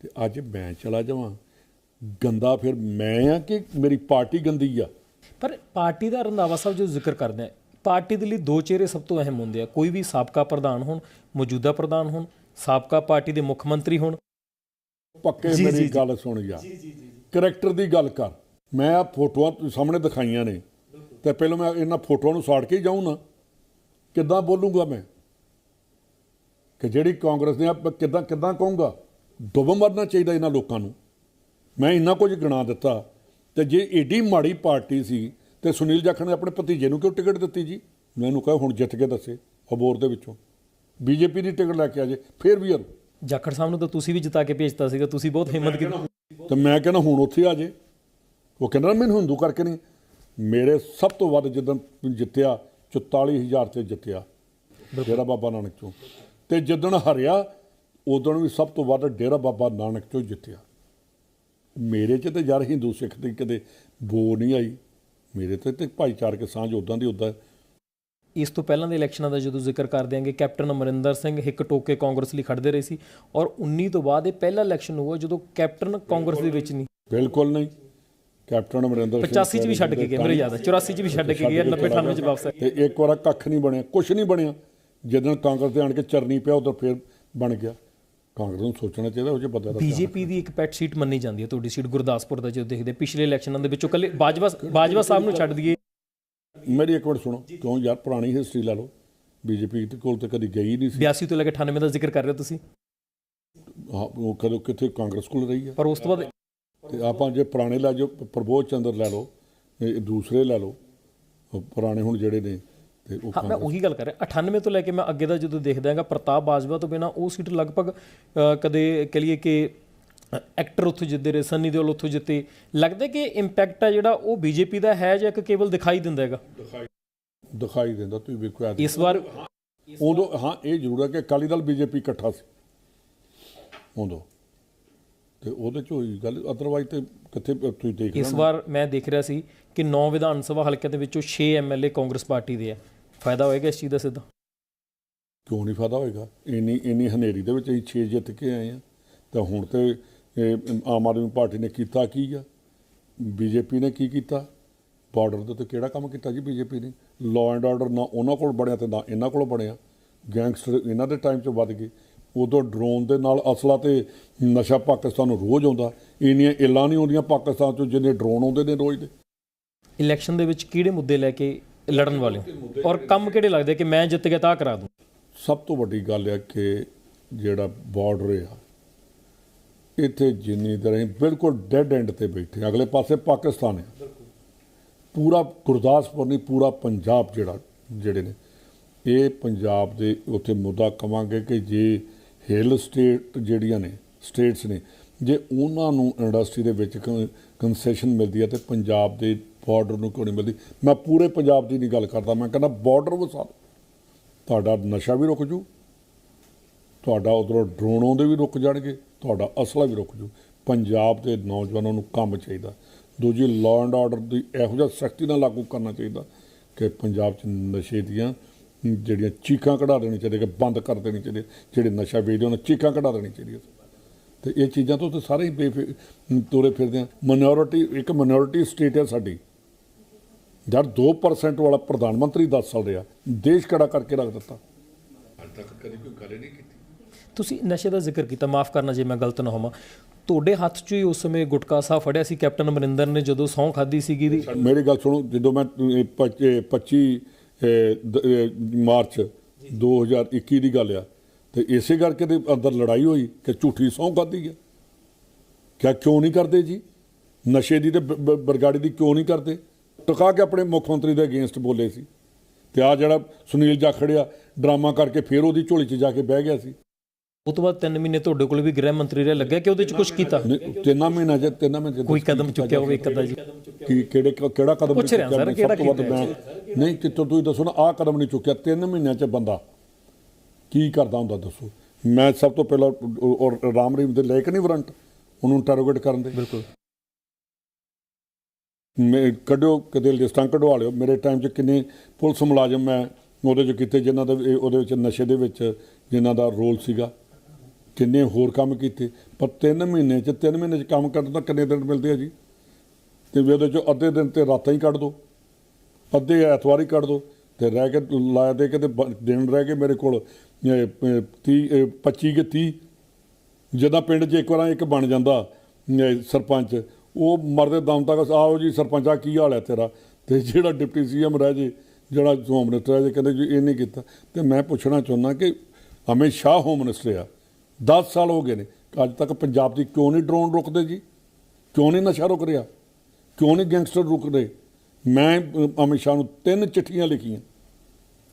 ਤੇ ਅੱਜ ਮੈਂ ਚਲਾ ਜਾਵਾਂ। ਗੰਦਾ ਫਿਰ ਮੈਂ ਆ ਕਿ ਮੇਰੀ ਪਾਰਟੀ ਗੰਦੀ ਆ? ਪਰ ਪਾਰਟੀ ਦਾ ਰੰਧਾਵਾ ਸਾਹਿਬ ਜੋ ਜ਼ਿਕਰ ਕਰਦੇ ਆ ਪਾਰਟੀ ਦੇ ਲਈ ਦੋ ਚਿਹਰੇ ਸਭ ਤੋਂ ਅਹਿਮ ਹੁੰਦੇ ਆ। ਕੋਈ ਵੀ ਸਾਬਕਾ ਪ੍ਰਧਾਨ ਹੋਣ ਮੌਜੂਦਾ ਪ੍ਰਧਾਨ ਹੋਣ ਸਾਬਕਾ ਪਾਰਟੀ ਦੇ ਮੁੱਖ ਮੰਤਰੀ ਹੋਣ। ਪੱਕੇ ਜੀ, ਮੇਰੀ ਜੀ, ਗੱਲ ਸੁਣ ਯਾਰ। ਕਰੈਕਟਰ ਦੀ ਗੱਲ ਕਰ। ਮੈਂ ਆ ਫੋਟੋਆਂ ਸਾਹਮਣੇ ਦਿਖਾਈਆਂ ਨੇ। ਤੇ ਪਹਿਲਾਂ ਮੈਂ ਇਹਨਾਂ ਫੋਟੋਆਂ ਨੂੰ ਸਾੜ ਕੇ ਹੀ ਜਾਊਂ ਨਾ ਕਿੱਦਾਂ ਬੋਲੂੰਗਾ ਮੈਂ? ਕਿ ਜਿਹੜੀ ਕਾਂਗਰਸ ਨੇ ਆਪ- ਕਿੱਦਾਂ ਕਿੱਦਾਂ ਕਹੂੰਗਾ? ਡੁੱਬ ਮਰਨਾ ਚਾਹੀਦਾ ਇਹਨਾਂ ਲੋਕਾਂ ਨੂੰ। ਮੈਂ ਇੰਨਾ ਕੁਝ ਗਿਣਾ ਦਿੱਤਾ। ਤੇ ਜੇ ਏਡੀ ਮਾੜੀ ਪਾਰਟੀ ਸੀ ਤੇ ਸੁਨੀਲ ਜਾਖੜ ਨੇ ਆਪਣੇ ਭਤੀਜੇ ਨੂੰ ਕਿਉਂ ਟਿਕਟ ਦਿੱਤੀ ਜੀ? ਮੈਨੂੰ ਕਹੋ ਹੁਣ ਜਿੱਤ ਕੇ ਦੱਸੇ ਅਬੋਰ ਦੇ ਵਿੱਚੋਂ। ਬੀਜੇਪੀ ਦੀ ਟਿਕਟ ਲੈ ਕੇ ਆ ਜੇ ਫੇਰ ਵੀ ਯਾਰ ਜਾਖੜ ਸਾਹਿਬ ਨੂੰ ਤਾਂ ਤੁਸੀਂ ਵੀ ਜਿਤਾ ਕੇ ਭੇਜਤਾ ਸੀਗਾ ਤੁਸੀਂ ਬਹੁਤ ਹਿੰਮਤ ਕੀਤੀ। ਤੇ ਮੈਂ ਕਹਿੰਦਾ ਹੁਣ ਉੱਥੇ ਆ ਜੇ। ਉਹ ਕਹਿੰਦਾ ਮੈਨੂੰ ਹਿੰਦੂ ਕਰਕੇ ਨਹੀਂ। ਮੇਰੇ ਸਭ ਤੋਂ ਵੱਧ ਜਦੋਂ ਜਿੱਤਿਆ 44000 ਤੇ ਜਿੱਤਿਆ ਡੇਰਾ ਬਾਬਾ ਨਾਨਕ ਚੋਂ। ਤੇ ਜਦੋਂ ਹਰਿਆ ਉਦੋਂ ਵੀ ਸਭ ਤੋਂ ਵੱਧ ਡੇਰਾ ਬਾਬਾ ਨਾਨਕ ਚੋਂ ਜਿੱਤਿਆ। ਮੇਰੇ 'ਚ ਤੇ ਯਾਰ ਹਿੰਦੂ ਸਿੱਖ ਦੀ ਕਦੇ ਬੋ ਨਹੀਂ ਆਈ। ਮੇਰੇ ਤੇ ਤੇ ਭਾਈਚਾਰਕ ਸਾਂਝ ਉਦਾਂ ਦੀ ਉਦਾਂ ਇਸ ਤੋਂ ਪਹਿਲਾਂ ਦੇ ਇਲੈਕਸ਼ਨਾਂ ਦਾ ਜਦੋਂ ਜ਼ਿਕਰ ਕਰ ਦਿਆਂਗੇ ਕੈਪਟਨ ਅਮਰਿੰਦਰ ਸਿੰਘ ਹਿੱਕ ਟੋਕ ਕਾਂਗਰਸ ਲਈ ਖੜਦੇ ਰਹੇ ਸੀ ਔਰ 19 ਤੋਂ ਬਾਅਦ ਇਹ ਪਹਿਲਾ ਇਲੈਕਸ਼ਨ ਹੋਇਆ ਜਦੋਂ ਕੈਪਟਨ ਕਾਂਗਰਸ ਦੇ ਵਿੱਚ ਨਹੀਂ। ਬਿਲਕੁਲ ਨਹੀਂ। ਕੈਪਟਨ ਅਮਰਿੰਦਰ 85 ਚ ਵੀ ਛੱਡ ਕੇ ਗਏ ਮੇਰੇ ਯਾਦ ਹੈ 84 ਚ ਵੀ ਛੱਡ ਕੇ ਗਏ 90 98 ਚ ਵਾਪਸ ਤੇ ਇੱਕ ਵਾਰ ਕੱਖ ਨਹੀਂ ਬਣਿਆ ਕੁਝ ਨਹੀਂ ਬਣਿਆ। ਜਦੋਂ ਕਾਂਗਰਸ ਦੇ ਆਣ ਕੇ ਚਰਨੀ ਪਿਆ ਉਦੋਂ ਫਿਰ ਬਣ ਗਿਆ। ਕਾਂਗਰਸ ਨੂੰ ਸੋਚਣਾ ਚਾਹੀਦਾ ਉਹ ਜੇ ਦਾ ਬੀਜੇਪੀ ਦੀ ਇੱਕ ਪੈਟ ਸੀਟ ਮੰਨੀ ਜਾਂਦੀ ਹੈ ਤੁਹਾਡੀ ਸੀਟ ਗੁਰਦਾਸਪੁਰ ਦਾ ਜੋ ਦੇਖਦੇ ਪਿਛਲੇ ਇਲੈਕਸ਼ਨਾਂ ਦੇ ਵਿੱਚੋਂ ਕੱਲੇ ਬਾਜਵਾ ਬਾਜਵਾ ਸਾਹਿਬ ਨੂੰ ਛੱਡ ਦਈਏ। ਮੇਰੀ ਇੱਕ ਮਿੰਟ ਸੁਣੋ ਕਿਉਂ ਯਾਰ ਪੁਰਾਣੀ ਹਿਸਟਰੀ ਲਾ ਲਓ। ਬੀਜੇਪੀ ਦੇ ਕੋਲ ਤੇ ਕਦੀ ਗਈ ਨਹੀਂ ਸੀ। 82 ਤੋਂ ਲੈ ਕੇ 98 ਦਾ ਜ਼ਿਕਰ ਕਰ ਰਹੇ ਹੋ ਤੁਸੀਂ? ਹਾਂ, ਉਹ ਕਦੋਂ ਕਿੱਥੇ ਕਾਂਗਰਸ ਕੋਲ ਰਹੀ ਆ ਪਰ ਉਸ ਤੋਂ ਬਾਅਦ ਤੇ ਆਪਾਂ ਜੇ ਪੁਰਾਣੇ ਲੈ ਜਾਓ ਪ੍ਰਬੋਧ ਚੰਦਰ ਲੈ ਲਓ ਇਹ ਦੂਸਰੇ ਲੈ ਲਓ ਪੁਰਾਣੇ ਹੁਣ ਜਿਹੜੇ ਨੇ ਤੇ ਉਹ ਹਾਂ ਮੈਂ ਉਹੀ ਗੱਲ ਕਰ ਰਿਹਾ। 98 ਤੋਂ ਲੈ ਕੇ ਮੈਂ ਅੱਗੇ ਦਾ ਜਦੋਂ ਦੇਖਦਾ ਹਾਂਗਾ ਪ੍ਰਤਾਪ ਬਾਜਵਾ ਤੋਂ ਬਿਨਾ ਉਹ ਸੀਟ ਲਗਭਗ ਕਦੇ ਕਹ ਲਈਏ ਕਿ ਐਕਟਰ ਉੱਥੋਂ ਜਿੱਤੇ ਰਹੇ ਸੰਨੀ ਦਿਓਲ ਉੱਥੋਂ ਜਿੱਤੇ। ਲੱਗਦਾ ਕਿ ਇੰਪੈਕਟ ਹੈ ਜਿਹੜਾ ਉਹ ਬੀਜੇਪੀ ਦਾ ਹੈ ਜਾਂ ਕਿ ਕੇਵਲ ਦਿਖਾਈ ਦਿੰਦਾ ਹੈਗਾ? ਦਿਖਾਈ ਦਿੰਦਾ ਤੁਸੀਂ ਵੇਖੋ। ਇਸ ਵਾਰ ਉਦੋਂ ਹਾਂ ਇਹ ਜ਼ਰੂਰ ਹੈ ਕਿ ਅਕਾਲੀ ਦਲ ਬੀਜੇਪੀ ਇਕੱਠਾ ਸੀ। ਉਦੋਂ। ਤੇ ਉਹਦੇ ਚ ਹੋਈ ਗੱਲ ਅਦਰਵਾਈਜ਼ ਤੇ ਕਿੱਥੇ ਤੁਸੀਂ ਦੇਖ ਇਸ ਵਾਰ ਮੈਂ ਦੇਖ ਰਿਹਾ ਸੀ ਕਿ 9 ਵਿਧਾਨ ਸਭਾ ਹਲਕਿਆਂ ਦੇ ਵਿੱਚੋਂ 6 ਐਮਐਲਏ ਕਾਂਗਰਸ ਪਾਰਟੀ ਦੇ ਆ। ਫਾਇਦਾ ਹੋਏਗਾ ਇਸ ਚੀਜ਼ ਦਾ ਸਿੱਧਾ? ਕਿਉਂ ਨਹੀਂ ਫਾਇਦਾ ਹੋਏਗਾ? ਇੰਨੀ ਇੰਨੀ ਹਨੇਰੀ ਦੇ ਵਿੱਚ ਅਸੀਂ 6 ਜਿੱਤ ਕੇ ਆਏ ਆ ਤਾਂ ਹੁਣ ਤੇ ਆਮ ਆਦਮੀ ਪਾਰਟੀ ਨੇ ਕੀਤਾ ਕੀ ਆ? ਬੀਜੇਪੀ ਨੇ ਕੀ ਕੀਤਾ? ਬਾਰਡਰ ਦੇ ਉੱਤੇ ਕਿਹੜਾ ਕੰਮ ਕੀਤਾ ਜੀ ਬੀਜੇਪੀ ਨੇ? ਲਾਅ ਐਂਡ ਆਰਡਰ ਨਾ ਉਹਨਾਂ ਕੋਲ ਬਣਿਆ ਤੇ ਨਾ ਇਹਨਾਂ ਕੋਲ ਬਣਿਆ। ਗੈਂਗਸਟਰ ਇਹਨਾਂ ਦੇ ਟਾਈਮ 'ਚ ਵੱਧ ਗਏ। ਉਦੋਂ ਡਰੋਨ ਦੇ ਨਾਲ ਅਸਲਾ ਤੇ ਨਸ਼ਾ ਪਾਕਿਸਤਾਨ ਨੂੰ ਰੋਜ਼ ਆਉਂਦਾ। ਇੰਨੀਆਂ ਇੱਲਾਂ ਨਹੀਂ ਆਉਂਦੀਆਂ ਪਾਕਿਸਤਾਨ 'ਚੋਂ ਜਿੰਨੇ ਡਰੋਨ ਆਉਂਦੇ ਨੇ ਰੋਜ਼ ਦੇ। ਇਲੈਕਸ਼ਨ ਦੇ ਵਿੱਚ ਕਿਹੜੇ ਮੁੱਦੇ ਲੈ ਕੇ ਲੜਨ ਵਾਲੇ? ਔਰ ਕੰਮ ਕਿਹੜੇ ਲੱਗਦੇ ਕਿ ਮੈਂ ਜਿੱਤ ਗਿਆ ਤਾਂ ਕਰਾ ਦੂੰ? ਸਭ ਤੋਂ ਵੱਡੀ ਗੱਲ ਹੈ ਕਿ ਜਿਹੜਾ ਬਾਰਡਰ ਆ ਇੱਥੇ ਜਿੰਨੀ ਤਰ੍ਹਾਂ ਬਿਲਕੁਲ ਡੈੱਡ ਐਂਡ ਤੇ ਬੈਠੇ ਅਗਲੇ ਪਾਸੇ ਪਾਕਿਸਤਾਨ ਹੈ ਪੂਰਾ ਗੁਰਦਾਸਪੁਰ ਨਹੀਂ ਪੂਰਾ ਪੰਜਾਬ ਜਿਹੜਾ ਜਿਹੜੇ ਨੇ। ਇਹ ਪੰਜਾਬ ਦੇ ਉੱਥੇ ਮੁੱਦਾ ਕਵਾਂਗੇ ਕਿ ਜੇ ਹਿੱਲ ਸਟੇਟ ਜਿਹੜੀਆਂ ਨੇ, ਸਟੇਟਸ ਨੇ, ਜੇ ਉਹਨਾਂ ਨੂੰ ਇੰਡਸਟਰੀ ਦੇ ਵਿੱਚ ਕੰਸੈਸ਼ਨ ਮਿਲਦੀ ਹੈ ਤੇ ਪੰਜਾਬ ਦੇ ਬਾਰਡਰ ਨੂੰ ਕਿਉਂ ਨਹੀਂ ਮਿਲਦੀ? ਮੈਂ ਪੂਰੇ ਪੰਜਾਬ ਦੀ ਨਹੀਂ ਗੱਲ ਕਰਦਾ, ਮੈਂ ਕਹਿੰਦਾ ਬਾਰਡਰ ਵਸਾ ਤੁਹਾਡਾ ਨਸ਼ਾ ਵੀ ਰੁਕ ਜੂ, ਤੁਹਾਡਾ ਉਧਰੋਂ ਡਰੋਨ ਆਉਂਦੇ ਵੀ ਰੁਕ ਜਾਣਗੇ, ਤੁਹਾਡਾ ਅਸਲਾ ਵੀ ਰੁਕ ਜੂ। ਪੰਜਾਬ ਦੇ ਨੌਜਵਾਨਾਂ ਨੂੰ ਕੰਮ ਚਾਹੀਦਾ। ਦੂਜੀ ਲਾਅ ਐਂਡ ਆਰਡਰ ਦੀ ਇਹੋ ਜਿਹਾ ਸਖਤੀ ਨਾਲ ਲਾਗੂ ਕਰਨਾ ਚਾਹੀਦਾ ਕਿ ਪੰਜਾਬ 'ਚ ਨਸ਼ੇ ਦੀਆਂ ਜਿਹੜੀਆਂ ਚੀਕਾਂ ਕਢਾ ਦੇਣੀ ਚਾਹੀਦੀ ਕਿ ਬੰਦ ਕਰ ਦੇਣੀ ਚਾਹੀਦੀ ਜਿਹੜੇ ਨਸ਼ਾ ਵੇਚਦੇ ਉਹਨਾਂ ਚੀਕਾਂ ਕਢਾ ਦੇਣੀ ਚਾਹੀਦੀ ਤੇ ਇਹ ਚੀਜ਼ਾਂ ਤੋਂ ਤਾਂ ਸਾਰੇ ਹੀ ਬੇਫਿ- ਤੁਰੇ ਫਿਰਦੇ ਆ। ਮਿਨੋਰਿਟੀ ਇੱਕ ਮਿਨੋਰਿਟੀ ਸਟੇਟ ਹੈ ਸਾਡੀ। ਜਦ 2% ਵਾਲਾ ਪ੍ਰਧਾਨ ਮੰਤਰੀ ਦੱਸ ਸਾਲ ਰਿਹਾ ਦੇਸ਼ ਖੜਾ ਕਰਕੇ ਰੱਖ ਦਿੱਤਾ? ਅੱਜ ਤੱਕ ਕਦੀ ਕੋਈ ਗੱਲ ਨਹੀਂ ਕੀਤੀ। ਤੁਸੀਂ ਨਸ਼ੇ ਦਾ ਜ਼ਿਕਰ ਕੀਤਾ ਮਾਫ ਕਰਨਾ ਜੇ ਮੈਂ ਗਲਤ ਨਾ ਹੋਵਾਂ। ਤੁਹਾਡੇ ਹੱਥ 'ਚ ਹੀ ਉਸ ਸਮੇਂ ਗੁਟਕਾ ਸਾਹਿਬ ਫੜਿਆ ਸੀ ਕੈਪਟਨ ਅਮਰਿੰਦਰ ਨੇ ਜਦੋਂ ਸਹੁੰ ਖਾਦੀ ਸੀਗੀ ਦੀ। ਮੇਰੀ ਗੱਲ ਸੁਣੋ ਜਦੋਂ ਮੈਂ ਇਹ ਪੱਚ- ਇਹ 25 ਇਹ ਦ- ਇਹ ਮਾਰਚ 2021 ਦੀ ਗੱਲ ਆ। ਤੇ ਇਸੇ ਕਰਕੇ ਤੇ ਅੰਦਰ ਲੜਾਈ ਹੋਈ ਕਿ ਝੂਠੀ ਸਹੁੰ ਖਾਦੀ ਹੈ ਕਿਆ ਕਿਉਂ ਨਹੀਂ ਕਰਦੇ ਜੀ? ਨਸ਼ੇ ਦੀ ਤੇ ਬ- ਬਰਗਾੜੀ ਦੀ ਕਿਉਂ ਨਹੀਂ ਕਰਦੇ? ਟਕਾ ਕੇ ਆਪਣੇ ਮੁੱਖ ਮੰਤਰੀ ਦੇ ਅਗੇਂਸਟ ਬੋਲੇ ਸੀ। ਤੇ ਆ ਜਿਹੜਾ ਸੁਨੀਲ ਜਾਖੜਿਆ ਡਰਾਮਾ ਕਰਕੇ ਫੇਰ ਉਹਦੀ ਝੋਲੀ 'ਚ ਜਾ ਕੇ ਬਹਿ ਗਿਆ ਸੀ। ਉਸ ਤੋਂ ਬਾਅਦ 3 ਮਹੀਨੇ ਤੁਹਾਡੇ ਕੋਲ ਵੀ ਗ੍ਰਹਿ ਮੰਤਰੀ ਰਿਹਾ ਲੱਗਿਆ ਕਿ ਉਹਦੇ 'ਚ ਕੁਝ ਕੀਤਾ? ਤਿੰਨਾਂ ਮਹੀਨਿਆਂ 'ਚ ਤਿੰਨਾਂ ਮਹੀਨਿਆਂ 'ਚ ਕੋਈ ਕਦਮ ਚੁੱਕਿਆ ਹੋਵੇ ਇੱਕ ਅੱਧਾ ਜੀ? ਕੀ ਕਿਹੜੇ ਕਿਹੜਾ ਕਦਮ ਪੁੱਛ ਰਿਹਾ? ਸਰ, ਕਿਹੜਾ ਤੋਂ ਕੀਤਾ ਨਹੀਂ ਕਿਤੋਂ ਤੁਸੀਂ ਦੱਸੋ ਨਾ ਆਹ ਕਦਮ ਨਹੀਂ ਚੁੱਕਿਆ। ਤਿੰਨ ਮਹੀਨਿਆਂ 'ਚ ਬੰਦਾ ਕੀ ਕਰਦਾ ਹੁੰਦਾ ਦੱਸੋ? ਮੈਂ ਸਭ ਤੋਂ ਪਹਿਲਾਂ ਉਹ- ਉਹ ਰਾਮ ਰਹੀਮ ਦੇ ਲੈ ਕੇ ਨਹੀਂ ਵਾਰੰਟ ਉਹਨੂੰ ਇੰਟਰੋਗੇਟ ਕਰਨ ਦੇ। ਬਿਲਕੁਲ। ਮੈਂ ਕੱਢਿਓ ਕਦੇ ਲਿਸਟਾਂ ਕਢਵਾ ਲਿਓ। ਮੇਰੇ ਟਾਈਮ 'ਚ ਕਿੰਨੇ ਪੁਲਿਸ ਮੁਲਾਜ਼ਮ ਮੈਂ ਉਹਦੇ 'ਚ ਕੀਤੇ ਜਿਨ੍ਹਾਂ ਦਾ ਉਹਦੇ ਵਿੱਚ ਨਸ਼ੇ ਦੇ ਵਿੱਚ ਜਿਨ੍ਹਾਂ ਦਾ ਰੋਲ ਸੀਗਾ। ਕਿੰਨੇ ਹੋਰ ਕੰਮ ਕੀਤੇ? ਪਰ 3 ਮਹੀਨੇ 'ਚ 3 ਮਹੀਨੇ 'ਚ ਕੰਮ ਕਰਨ ਤਾਂ ਕਿੰਨੇ ਦਿਨ ਮਿਲਦੇ ਆ ਜੀ? ਤੇ ਵੀ ਉਹਦੇ 'ਚੋਂ ਅੱਧੇ ਦਿਨ ਤੇ ਰਾਤਾਂ ਹੀ ਕੱਢ ਦੋ। ਅੱਧੇ ਐਤਵਾਰ ਹੀ ਕੱਢ ਦੋ। ਤੇ ਰਹਿ ਕੇ ਲਾਇਆ ਦੇ ਕੇ ਤੇ ਦਿਨ ਰਹਿ ਕੇ ਮੇਰੇ ਕੋਲ 30 25 ਕੇ 30 ਜਦੋਂ ਪਿੰਡ 'ਚ ਇੱਕ ਵਾਰ ਇੱਕ ਬਣ ਜਾਂਦਾ ਸਰਪੰਚ। ਉਹ ਮਰਦੇ ਦਮ ਤੱਕ ਆਓ ਜੀ ਸਰਪੰਚਾ ਕੀ ਹਾਲ ਹੈ ਤੇਰਾ? ਤੇ ਜਿਹੜਾ ਡਿਪਟੀ ਸੀਐਮ ਰਹਿ ਜੇ, ਜਿਹੜਾ ਹੋਮ ਮਿਨਿਸਟਰ ਰਹਿ ਜੇ, ਕਹਿੰਦੇ ਜੀ ਇਹ ਨਹੀਂ ਕੀਤਾ। ਤੇ ਮੈਂ ਪੁੱਛਣਾ ਚਾਹੁੰਦਾ ਕਿ ਅਮਿਤ ਸ਼ਾਹ ਹੋਮ ਮਿਨਿਸਟਰ ਆ। 10 ਸਾਲ ਹੋ ਗਏ ਨੇ। ਅੱਜ ਤੱਕ ਪੰਜਾਬ ਦੀ ਕਿਉਂ ਨਹੀਂ ਡਰੋਨ ਰੁਕਦੇ ਜੀ? ਕਿਉਂ ਨਹੀਂ ਨਸ਼ਾ ਰੁਕ ਰਿਹਾ? ਕਿਉਂ ਨਹੀਂ ਗੈਂਗਸਟਰ ਰੁਕਦੇ? ਮੈਂ ਅਮਿਤ ਸ਼ਾਹ ਨੂੰ ਤਿੰਨ ਚਿੱਠੀਆਂ ਲਿਖੀਆਂ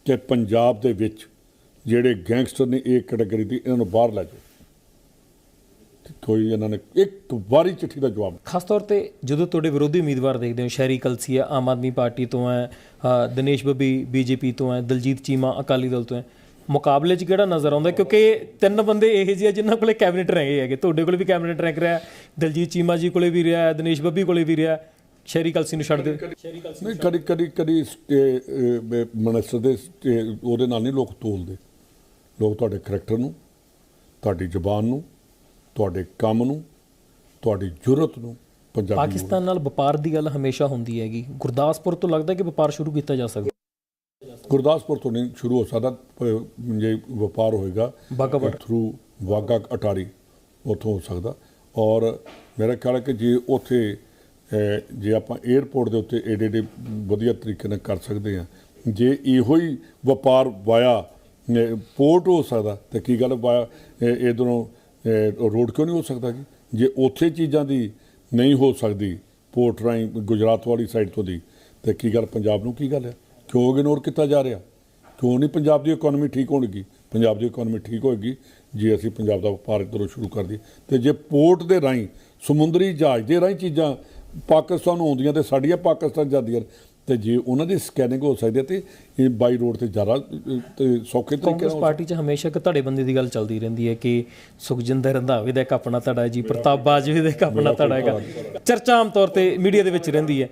ਕਿ ਪੰਜਾਬ ਦੇ ਵਿੱਚ ਜਿਹੜੇ ਗੈਂਗਸਟਰ ਨੇ ਇਹ ਕੈਟਾਗਰੀ ਦੀ, ਇਹਨਾਂ ਨੂੰ ਬਾਹਰ ਲੈ ਜਾਓ। ਕੋਈ ਇਹਨਾਂ ਨੇ ਇੱਕ ਵਾਰੀ ਚਿੱਠੀ ਦਾ ਜਵਾਬ ਖਾਸ ਤੌਰ ਤੇ ਜਦੋਂ ਤੁਹਾਡੇ ਵਿਰੋਧੀ ਉਮੀਦਵਾਰ ਦੇਖਦੇ ਹੋ, ਸ਼ਹਿਰੀ ਕਲਸੀ ਆਮ ਆਦਮੀ ਪਾਰਟੀ ਤੋਂ ਹੈ ਦਿਨੇਸ਼ ਬੱਬੀ, ਬੀਜੇਪੀ ਤੋਂ ਹੈ, ਦਲਜੀਤ ਚੀਮਾ, ਅਕਾਲੀ ਦਲ ਤੋਂ ਹੈ ਮੁਕਾਬਲੇ 'ਚ ਕਿਹੜਾ ਨਜ਼ਰ ਆਉਂਦਾ? ਕਿਉਂਕਿ ਤਿੰਨ ਬੰਦੇ ਇਹੋ ਜਿਹੇ ਜਿਨ੍ਹਾਂ ਕੋਲੇ ਕੈਬਨਿਟ ਰਹੇ ਹੈਗੇ। ਤੁਹਾਡੇ ਕੋਲੇ ਵੀ ਕੈਬਨਿਟ ਰੈਂਕ ਰਿਹਾ। ਦਲਜੀਤ ਚੀਮਾ ਜੀ ਕੋਲੇ ਵੀ ਰਿਹਾ ਦਿਨੇਸ਼ ਬੱਬੀ ਕੋਲੇ ਵੀ ਰਿਹਾ। ਹੈ। ਸ਼ਹਿਰੀ ਕਲਸੀ ਨੂੰ ਛੱਡ ਦਿਓ। ਨਹੀਂ ਕਦੀ ਕਦੀ ਕਦੀ ਮਨਿਸਟਰ ਦੇ ਉਹਦੇ ਨਾਲ ਨਹੀਂ ਲੋਕ ਤੋਲਦੇ। ਲੋਕ ਤੁਹਾਡੇ ਕਰੈਕਟਰ ਨੂੰ ਤੁਹਾਡੀ ਜ਼ੁਬਾਨ ਨੂੰ ਤੁਹਾਡੇ ਕੰਮ ਨੂੰ ਤੁਹਾਡੀ ਜੁਰਤ ਨੂੰ ਪੰਜਾਬੀ ਪਾਕਿਸਤਾਨ ਨਾਲ ਵਪਾਰ ਦੀ ਗੱਲ ਹਮੇਸ਼ਾ ਹੁੰਦੀ ਹੈਗੀ। ਗੁਰਦਾਸਪੁਰ ਤੋਂ ਲੱਗਦਾ ਕਿ ਵਪਾਰ ਸ਼ੁਰੂ ਕੀਤਾ ਜਾ ਸਕਦਾ। ਗੁਰਦਾਸਪੁਰ ਤੋਂ ਨਹੀਂ ਸ਼ੁਰੂ ਹੋ ਸਕਦਾ ਜੇ ਵਪਾਰ ਹੋਏਗਾ border। ਥਰੂ ਵਾਗਾ ਅਟਾਰੀ ਉੱਥੋਂ ਹੋ ਸਕਦਾ। ਔਰ ਮੇਰਾ ਖਿਆਲ ਹੈ ਕਿ ਜੇ ਉੱਥੇ ਜੇ ਆਪਾਂ 에ਅਰਪੋਰਟ ਦੇ ਉੱਤੇ ਏਡੇ ਏਡੇ ਵਧੀਆ ਤਰੀਕੇ ਨਾਲ ਕਰ ਸਕਦੇ ਹਾਂ ਜੇ ਇਹੋ ਹੀ ਵਪਾਰ ਵਾਇਆ ਪੋਰਟ ਹੋ ਸਕਦਾ ਤੇ ਕੀ ਗੱਲ ਵਾਇਆ ਇਧਰੋਂ ਰੋਡ ਕਿਉਂ ਨਹੀਂ ਹੋ ਸਕਦਾ ਜੀ? ਜੇ ਉੱਥੇ ਚੀਜ਼ਾਂ ਦੀ ਨਹੀਂ ਹੋ ਸਕਦੀ ਪੋਰਟ ਰਾਹੀਂ ਗੁਜਰਾਤ ਵਾਲੀ ਸਾਈਡ ਤੋਂ ਦੀ ਤੇ ਕੀ ਗੱਲ ਪੰਜਾਬ ਨੂੰ ਕੀ ਗੱਲ ਹੈ? ਕਿਉਂ ਇਗਨੋਰ ਕੀਤਾ ਜਾ ਰਿਹਾ? ਕਿਉਂ ਨਹੀਂ ਪੰਜਾਬ ਦੀ ਇਕਨੋਮੀ ਠੀਕ ਹੋਣਗੀ? ਪੰਜਾਬ ਦੀ ਇਕਨੋਮੀ ਠੀਕ ਹੋਏਗੀ ਜੇ ਅਸੀਂ ਪੰਜਾਬ ਦਾ ਵਪਾਰ ਇੱਧਰੋਂ ਸ਼ੁਰੂ ਕਰ ਦਈਏ। ਤੇ ਜੇ ਪੋਰਟ ਦੇ ਰਾਹੀਂ ਸਮੁੰਦਰੀ ਜਹਾਜ਼ ਦੇ ਰਾਹੀਂ ਚੀਜ਼ਾਂ ਪਾਕਿਸਤਾਨ ਨੂੰ ਆਉਂਦੀਆਂ ਤੇ ਸਾਡੀਆਂ ਪਾਕਿਸਤਾਨ ਜਾਂਦੀਆਂ ਤੇ ਜੇ ਉਹਨਾਂ ਦੀ ਸਕੈਨਿੰਗ ਹੋ ਸਕਦੀ ਤੇ ਇਹ ਬਾਈ ਰੋਡ ਤੇ ਜ਼ਿਆਦਾ ਤੇ ਸੌਖੇ ਤਰੀਕੇ ਕਾਂਗਰਸ ਨਾਲ ਪਾਰਟੀ 'ਚ ਹਮੇਸ਼ਾ ਇੱਕ ਧੜੇਬੰਦੀ ਦੀ ਗੱਲ ਚੱਲਦੀ ਰਹਿੰਦੀ ਹੈ ਕਿ ਸੁਖਜਿੰਦਰ ਰੰਧਾਵੇ ਦਾ ਇੱਕ ਆਪਣਾ ਧੜਾ ਹੈ ਜੀ ਪ੍ਰਤਾਪ ਬਾਜਵੇ ਦਾ ਇੱਕ ਆਪਣਾ ਧੜਾ ਹੈਗਾ। ਚਰਚਾ ਆਮ ਤੌਰ ਤੇ ਮੀਡੀਆ ਦੇ ਵਿੱਚ ਰਹਿੰਦੀ ਹੈ।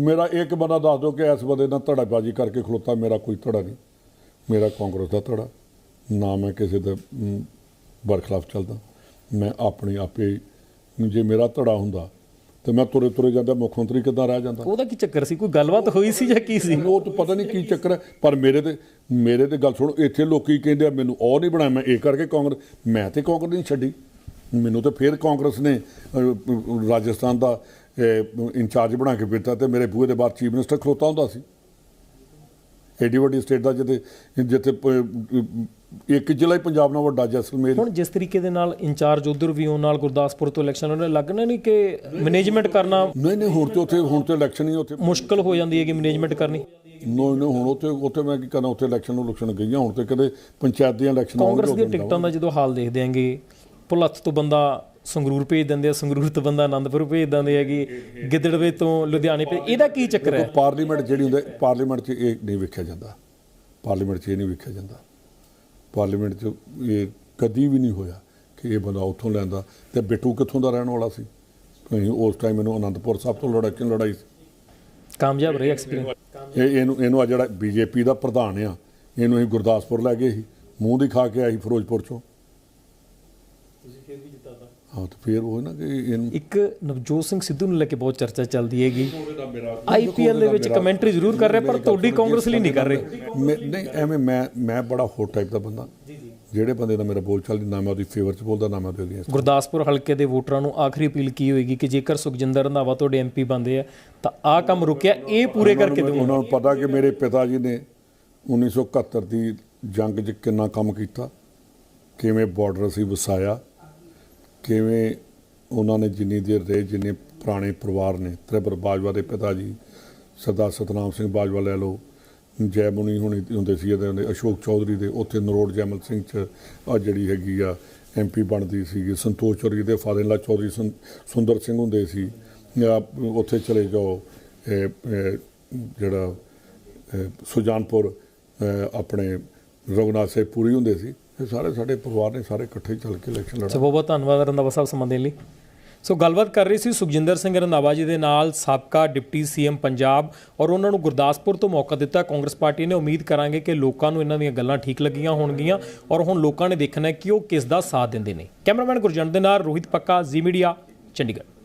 ਮੇਰਾ ਇੱਕ ਬੰਦਾ ਦੱਸ ਦਿਓ ਕਿ ਇਸ ਬੰਦੇ ਨਾਲ ਧੜਾਬਾਜ਼ੀ ਕਰਕੇ ਖਲੋਤਾ ਮੇਰਾ ਕੋਈ ਧੜਾ ਨਹੀਂ। ਮੇਰਾ ਕਾਂਗਰਸ ਦਾ ਧੜਾ। ਨਾ ਮੈਂ ਕਿਸੇ ਦੇ ਬਰਖਲਾਫ ਚੱਲਦਾ। ਮੈਂ ਆਪਣੀ ਆਪੇ ਜੇ ਮੇਰਾ ਧੜਾ ਹੁੰਦਾ ਤੇ ਮੈਂ ਤੁਰੇ ਤੁਰੇ ਜਾਂਦਾ ਮੁੱਖ ਮੰਤਰੀ ਕਿੱਦਾਂ ਰਹਿ ਜਾਂਦਾ? ਉਹਦਾ ਕੀ ਚੱਕਰ ਸੀ? ਕੋਈ ਗੱਲਬਾਤ ਹੋਈ ਸੀ ਜਾਂ ਕੀ ਸੀ? ਉਹ ਤਾਂ ਪਤਾ ਨਹੀਂ ਕੀ ਚੱਕਰ ਹੈ ਪਰ ਮੇਰੇ ਤੇ ਮੇਰੇ ਤੇ ਗੱਲ ਸੁਣੋ ਇੱਥੇ ਲੋਕੀ ਕਹਿੰਦੇ ਆ ਮੈਨੂੰ ਉਹ ਨਹੀਂ ਬਣਾਇਆ ਮੈਂ ਇਹ ਕਰਕੇ ਕਾਂਗਰਸ ਮੈਂ ਤੇ ਕਾਂਗਰਸ ਨਹੀਂ ਛੱਡੀ। ਮੈਨੂੰ ਤਾਂ ਫਿਰ ਕਾਂਗਰਸ ਨੇ ਰਾਜਸਥਾਨ ਦਾ ਇੰਚਾਰਜ ਬਣਾ ਕੇ ਦਿੱਤਾ ਤੇ ਮੇਰੇ ਬੂਹੇ ਦੇ ਬਾਹਰ ਚੀਫ ਮਿਨਿਸਟਰ ਖਲੋਤਾ ਹੁੰਦਾ ਸੀ। ਏਡੀ ਵੱਡੀ ਸਟੇਟ ਦਾ ਜਿੱਥੇ ਜਿੱਥੇ ਇੱਕ ਜ਼ਿਲ੍ਹਾ ਹੀ ਪੰਜਾਬ ਨਾਲ ਵੱਡਾ ਜੈਸਲਮੇਰ। ਹੁਣ ਜਿਸ ਤਰੀਕੇ ਦੇ ਨਾਲ ਇੰਚਾਰਜ ਉਧਰ ਵੀ ਹੋਣ ਨਾਲ ਗੁਰਦਾਸਪੁਰ ਤੋਂ ਇਲੈਕਸ਼ਨ ਉਹਨੇ ਲੱਗਣਾ ਨਹੀਂ ਕਿ ਮੈਨੇਜਮੈਂਟ ਕਰਨਾ ਨਹੀਂ ਨਹੀਂ ਹੁਣ ਤੇ ਉੱਥੇ ਹੁਣ ਤੇ ਇਲੈਕਸ਼ਨ ਹੀ ਉੱਥੇ। ਮੁਸ਼ਕਲ ਹੋ ਜਾਂਦੀ ਹੈ ਕਿ ਮੈਨੇਜਮੈਂਟ ਕਰਨੀ। ਨੋ ਨੋ ਹੁਣ ਉੱਥੇ ਉੱਥੇ ਮੈਂ ਕੀ ਕਰਨਾ ਉੱਥੇ ਇਲੈਕਸ਼ਨ ਇਲੈਕਸ਼ਨ ਗਈਆਂ ਹੁਣ ਤੇ ਕਦੇ ਪੰਚਾਇਤ ਦੀਆਂ ਇਲੈਕਸ਼ਨ ਕਾਂਗਰਸ ਦੀਆਂ ਟਿਕਟਾਂ ਦਾ ਜਦੋਂ ਹਾਲ ਦੇਖਦੇ ਆਂਗੇ ਪੁਲੱਥ ਤੋਂ ਬੰਦਾ ਸੰਗਰੂਰ ਭੇਜ ਦਿੰਦੇ ਆ ਸੰਗਰੂਰ ਤੋਂ ਬੰਦਾ ਆਨੰਦਪੁਰ ਭੇਜ ਦਿੰਦੇ ਹੈਗੇ ਗਿੱਦੜਵੇ ਤੋਂ ਲੁਧਿਆਣੇ ਭੇਜ ਇਹਦਾ ਕੀ ਚੱਕਰ ਹੈ? ਪਾਰਲੀਮੈਂਟ ਜਿਹੜੀ ਹੁੰਦਾ ਪਾਰਲੀਮੈਂਟ 'ਚ ਇਹ ਨਹੀਂ ਵੇਖਿਆ ਜਾਂਦਾ। ਪਾਰਲੀਮੈਂਟ 'ਚ ਇਹ ਨਹੀਂ ਵੇਖਿਆ ਜਾਂਦਾ। ਪਾਰਲੀਮੈਂਟ 'ਚ ਇਹ ਕਦੀ ਵੀ ਨਹੀਂ ਹੋਇਆ ਕਿ ਇਹ ਬੰਦਾ ਉੱਥੋਂ ਲੈਂਦਾ ਤੇ ਬਿੱਟੂ ਕਿੱਥੋਂ ਦਾ ਰਹਿਣ ਵਾਲਾ ਸੀ? ਉਸ ਟਾਈਮ ਇਹਨੂੰ ਅਨੰਦਪੁਰ ਸਾਹਿਬ ਤੋਂ ਲੜਾ ਕਿਉਂ ਲੜਾਈ ਸੀ? ਕਾਮਯਾਬ ਰਹੇ ਐਕਸਪੀਰੀਅੰਸ ਇਹ ਇਹਨੂੰ ਇਹਨੂੰ ਆ ਜਿਹੜਾ ਬੀਜੇਪੀ ਦਾ ਪ੍ਰਧਾਨ ਆ ਇਹਨੂੰ ਅਸੀਂ ਗੁਰਦਾਸਪੁਰ ਲੈ ਗਏ ਸੀ। ਮੂੰਹ ਦੀ ਖਾ ਕੇ ਆਈ ਫਿਰੋਜ਼ਪੁਰ ਚੋਂ। ਹਾਂ ਤੇ ਫਿਰ ਉਹ ਨਾ ਕਿ ਇੱਕ ਨਵਜੋਤ ਸਿੰਘ ਸਿੱਧੂ ਨੂੰ ਲੈ ਕੇ ਬਹੁਤ ਚਰਚਾ ਚੱਲਦੀ ਹੈਗੀ। ਆਈਪੀਐਲ ਦੇ ਵਿੱਚ ਕਮੈਂਟਰੀ ਜ਼ਰੂਰ ਕਰ ਰਿਹਾ ਪਰ ਤੁਹਾਡੀ ਕਾਂਗਰਸ ਲਈ ਨਹੀਂ ਕਰ ਰਹੇ। ਨਹੀਂ ਐਵੇਂ ਮੈਂ ਮੈਂ ਬੜਾ ਹੋਰ ਟਾਈਪ ਦਾ ਬੰਦਾ। ਜਿਹੜੇ ਬੰਦੇ ਦਾ ਮੇਰਾ ਬੋਲ ਚਾਲ ਨਾ ਮੈਂ ਉਹਦੀ ਫੇਵਰ ਚ ਬੋਲਦਾ ਨਾ ਮੈਂ ਉਹਦੇ ਗੁਰਦਾਸਪੁਰ ਹਲਕੇ ਦੇ ਵੋਟਰਾਂ ਨੂੰ ਆਖਰੀ ਅਪੀਲ ਕੀ ਹੋਏਗੀ ਕਿ ਜੇਕਰ ਸੁਖਜਿੰਦਰ ਰੰਧਾਵਾ ਤੁਹਾਡੇ ਐਮਪੀ ਬੰਦੇ ਆ ਤਾਂ ਆਹ ਕੰਮ ਰੁਕਿਆ ਇਹ ਪੂਰੇ ਕਰਕੇ ਦਿਓ ਉਹਨਾਂ ਨੂੰ ਪਤਾ ਕਿ ਮੇਰੇ ਪਿਤਾ ਜੀ ਨੇ 1971 ਦੀ ਜੰਗ 'ਚ ਕਿੰਨਾ ਕੰਮ ਕੀਤਾ ਕਿਵੇਂ ਬਾਰਡਰ ਸੀ ਵਸਾਇਆ ਕਿਵੇਂ ਉਹਨਾਂ ਨੇ ਜਿੰਨੀ ਦੇਰ ਰਹੇ, ਜਿੰਨੇ ਪੁਰਾਣੇ ਪਰਿਵਾਰ ਨੇ, ਤ੍ਰਿਪਰ ਬਾਜਵਾ ਦੇ ਪਿਤਾ ਜੀ, ਸਰਦਾਰ ਸਤਨਾਮ ਸਿੰਘ ਬਾਜਵਾ ਲੈ ਲਓ, ਜੈ ਮੁਨੀ ਹੁਣੀ ਹੁੰਦੇ ਸੀ ਇਹਦੇ ਹੁੰਦੇ ਅਸ਼ੋਕ ਚੌਧਰੀ ਦੇ, ਉੱਥੇ ਨਰੋੜ ਜੈਮਲ ਸਿੰਘ ਚ ਆ ਜਿਹੜੀ ਹੈਗੀ ਆ ਐਮਪੀ ਬਣਦੀ ਸੀਗੀ, ਸੰਤੋਸ਼ ਚੌਧਰੀ ਦੇ ਫਾਦਰ ਚੌਧਰੀ ਸੁੰ- ਸੁੰਦਰ ਸਿੰਘ ਹੁੰਦੇ ਸੀ, ਜਾਂ ਉੱਥੇ ਚਲੇ ਜਾਓ ਜਿਹੜਾ ਸੁਜਾਨਪੁਰ ਆਪਣੇ ਰਘੁਨਾਥ ਸਿੰਘ ਪੂਰੀ ਹੁੰਦੇ ਸੀ ਇਹ ਸਾਰੇ ਸਾਡੇ ਪਰਿਵਾਰ ਨੇ ਸਾਰੇ ਇਕੱਠੇ ਚੱਲ ਕੇ ਇਲੈਕਸ਼ਨ ਲੜਾ ਸੋ ਬਹੁਤ ਬਹੁਤ ਧੰਨਵਾਦ ਰੰਧਾਵਾ ਸਾਹਿਬ ਸਮਾਂ ਦੇਣ ਲਈ। ਸੋ ਗੱਲਬਾਤ ਕਰ ਰਹੀ ਸੀ ਸੁਖਜਿੰਦਰ ਸਿੰਘ ਰੰਧਾਵਾ ਜੀ ਦੇ ਨਾਲ ਸਾਬਕਾ ਡਿਪਟੀ ਸੀਐਮ ਪੰਜਾਬ ਔਰ ਉਹਨਾਂ ਨੂੰ ਗੁਰਦਾਸਪੁਰ ਤੋਂ ਮੌਕਾ ਦਿੱਤਾ। ਕਾਂਗਰਸ ਪਾਰਟੀ ਨੇ ਉਮੀਦ ਕਰਾਂਗੇ ਕਿ ਲੋਕਾਂ ਨੂੰ ਇਹਨਾਂ ਦੀਆਂ ਗੱਲਾਂ ਠੀਕ ਲੱਗੀਆਂ ਹੋਣਗੀਆਂ ਔਰ ਹੁਣ ਲੋਕਾਂ ਨੇ ਦੇਖਣਾ ਕਿ ਉਹ ਕਿਸ ਦਾ ਸਾਥ ਦਿੰਦੇ ਨੇ। ਕੈਮਰਾਮੈਨ ਗੁਰਜੰਟ ਦੇ ਨਾਲ ਰੋਹਿਤ ਪੱਕਾ, ਜ਼ੀ ਮੀਡੀਆ, ਚੰਡੀਗੜ੍ਹ।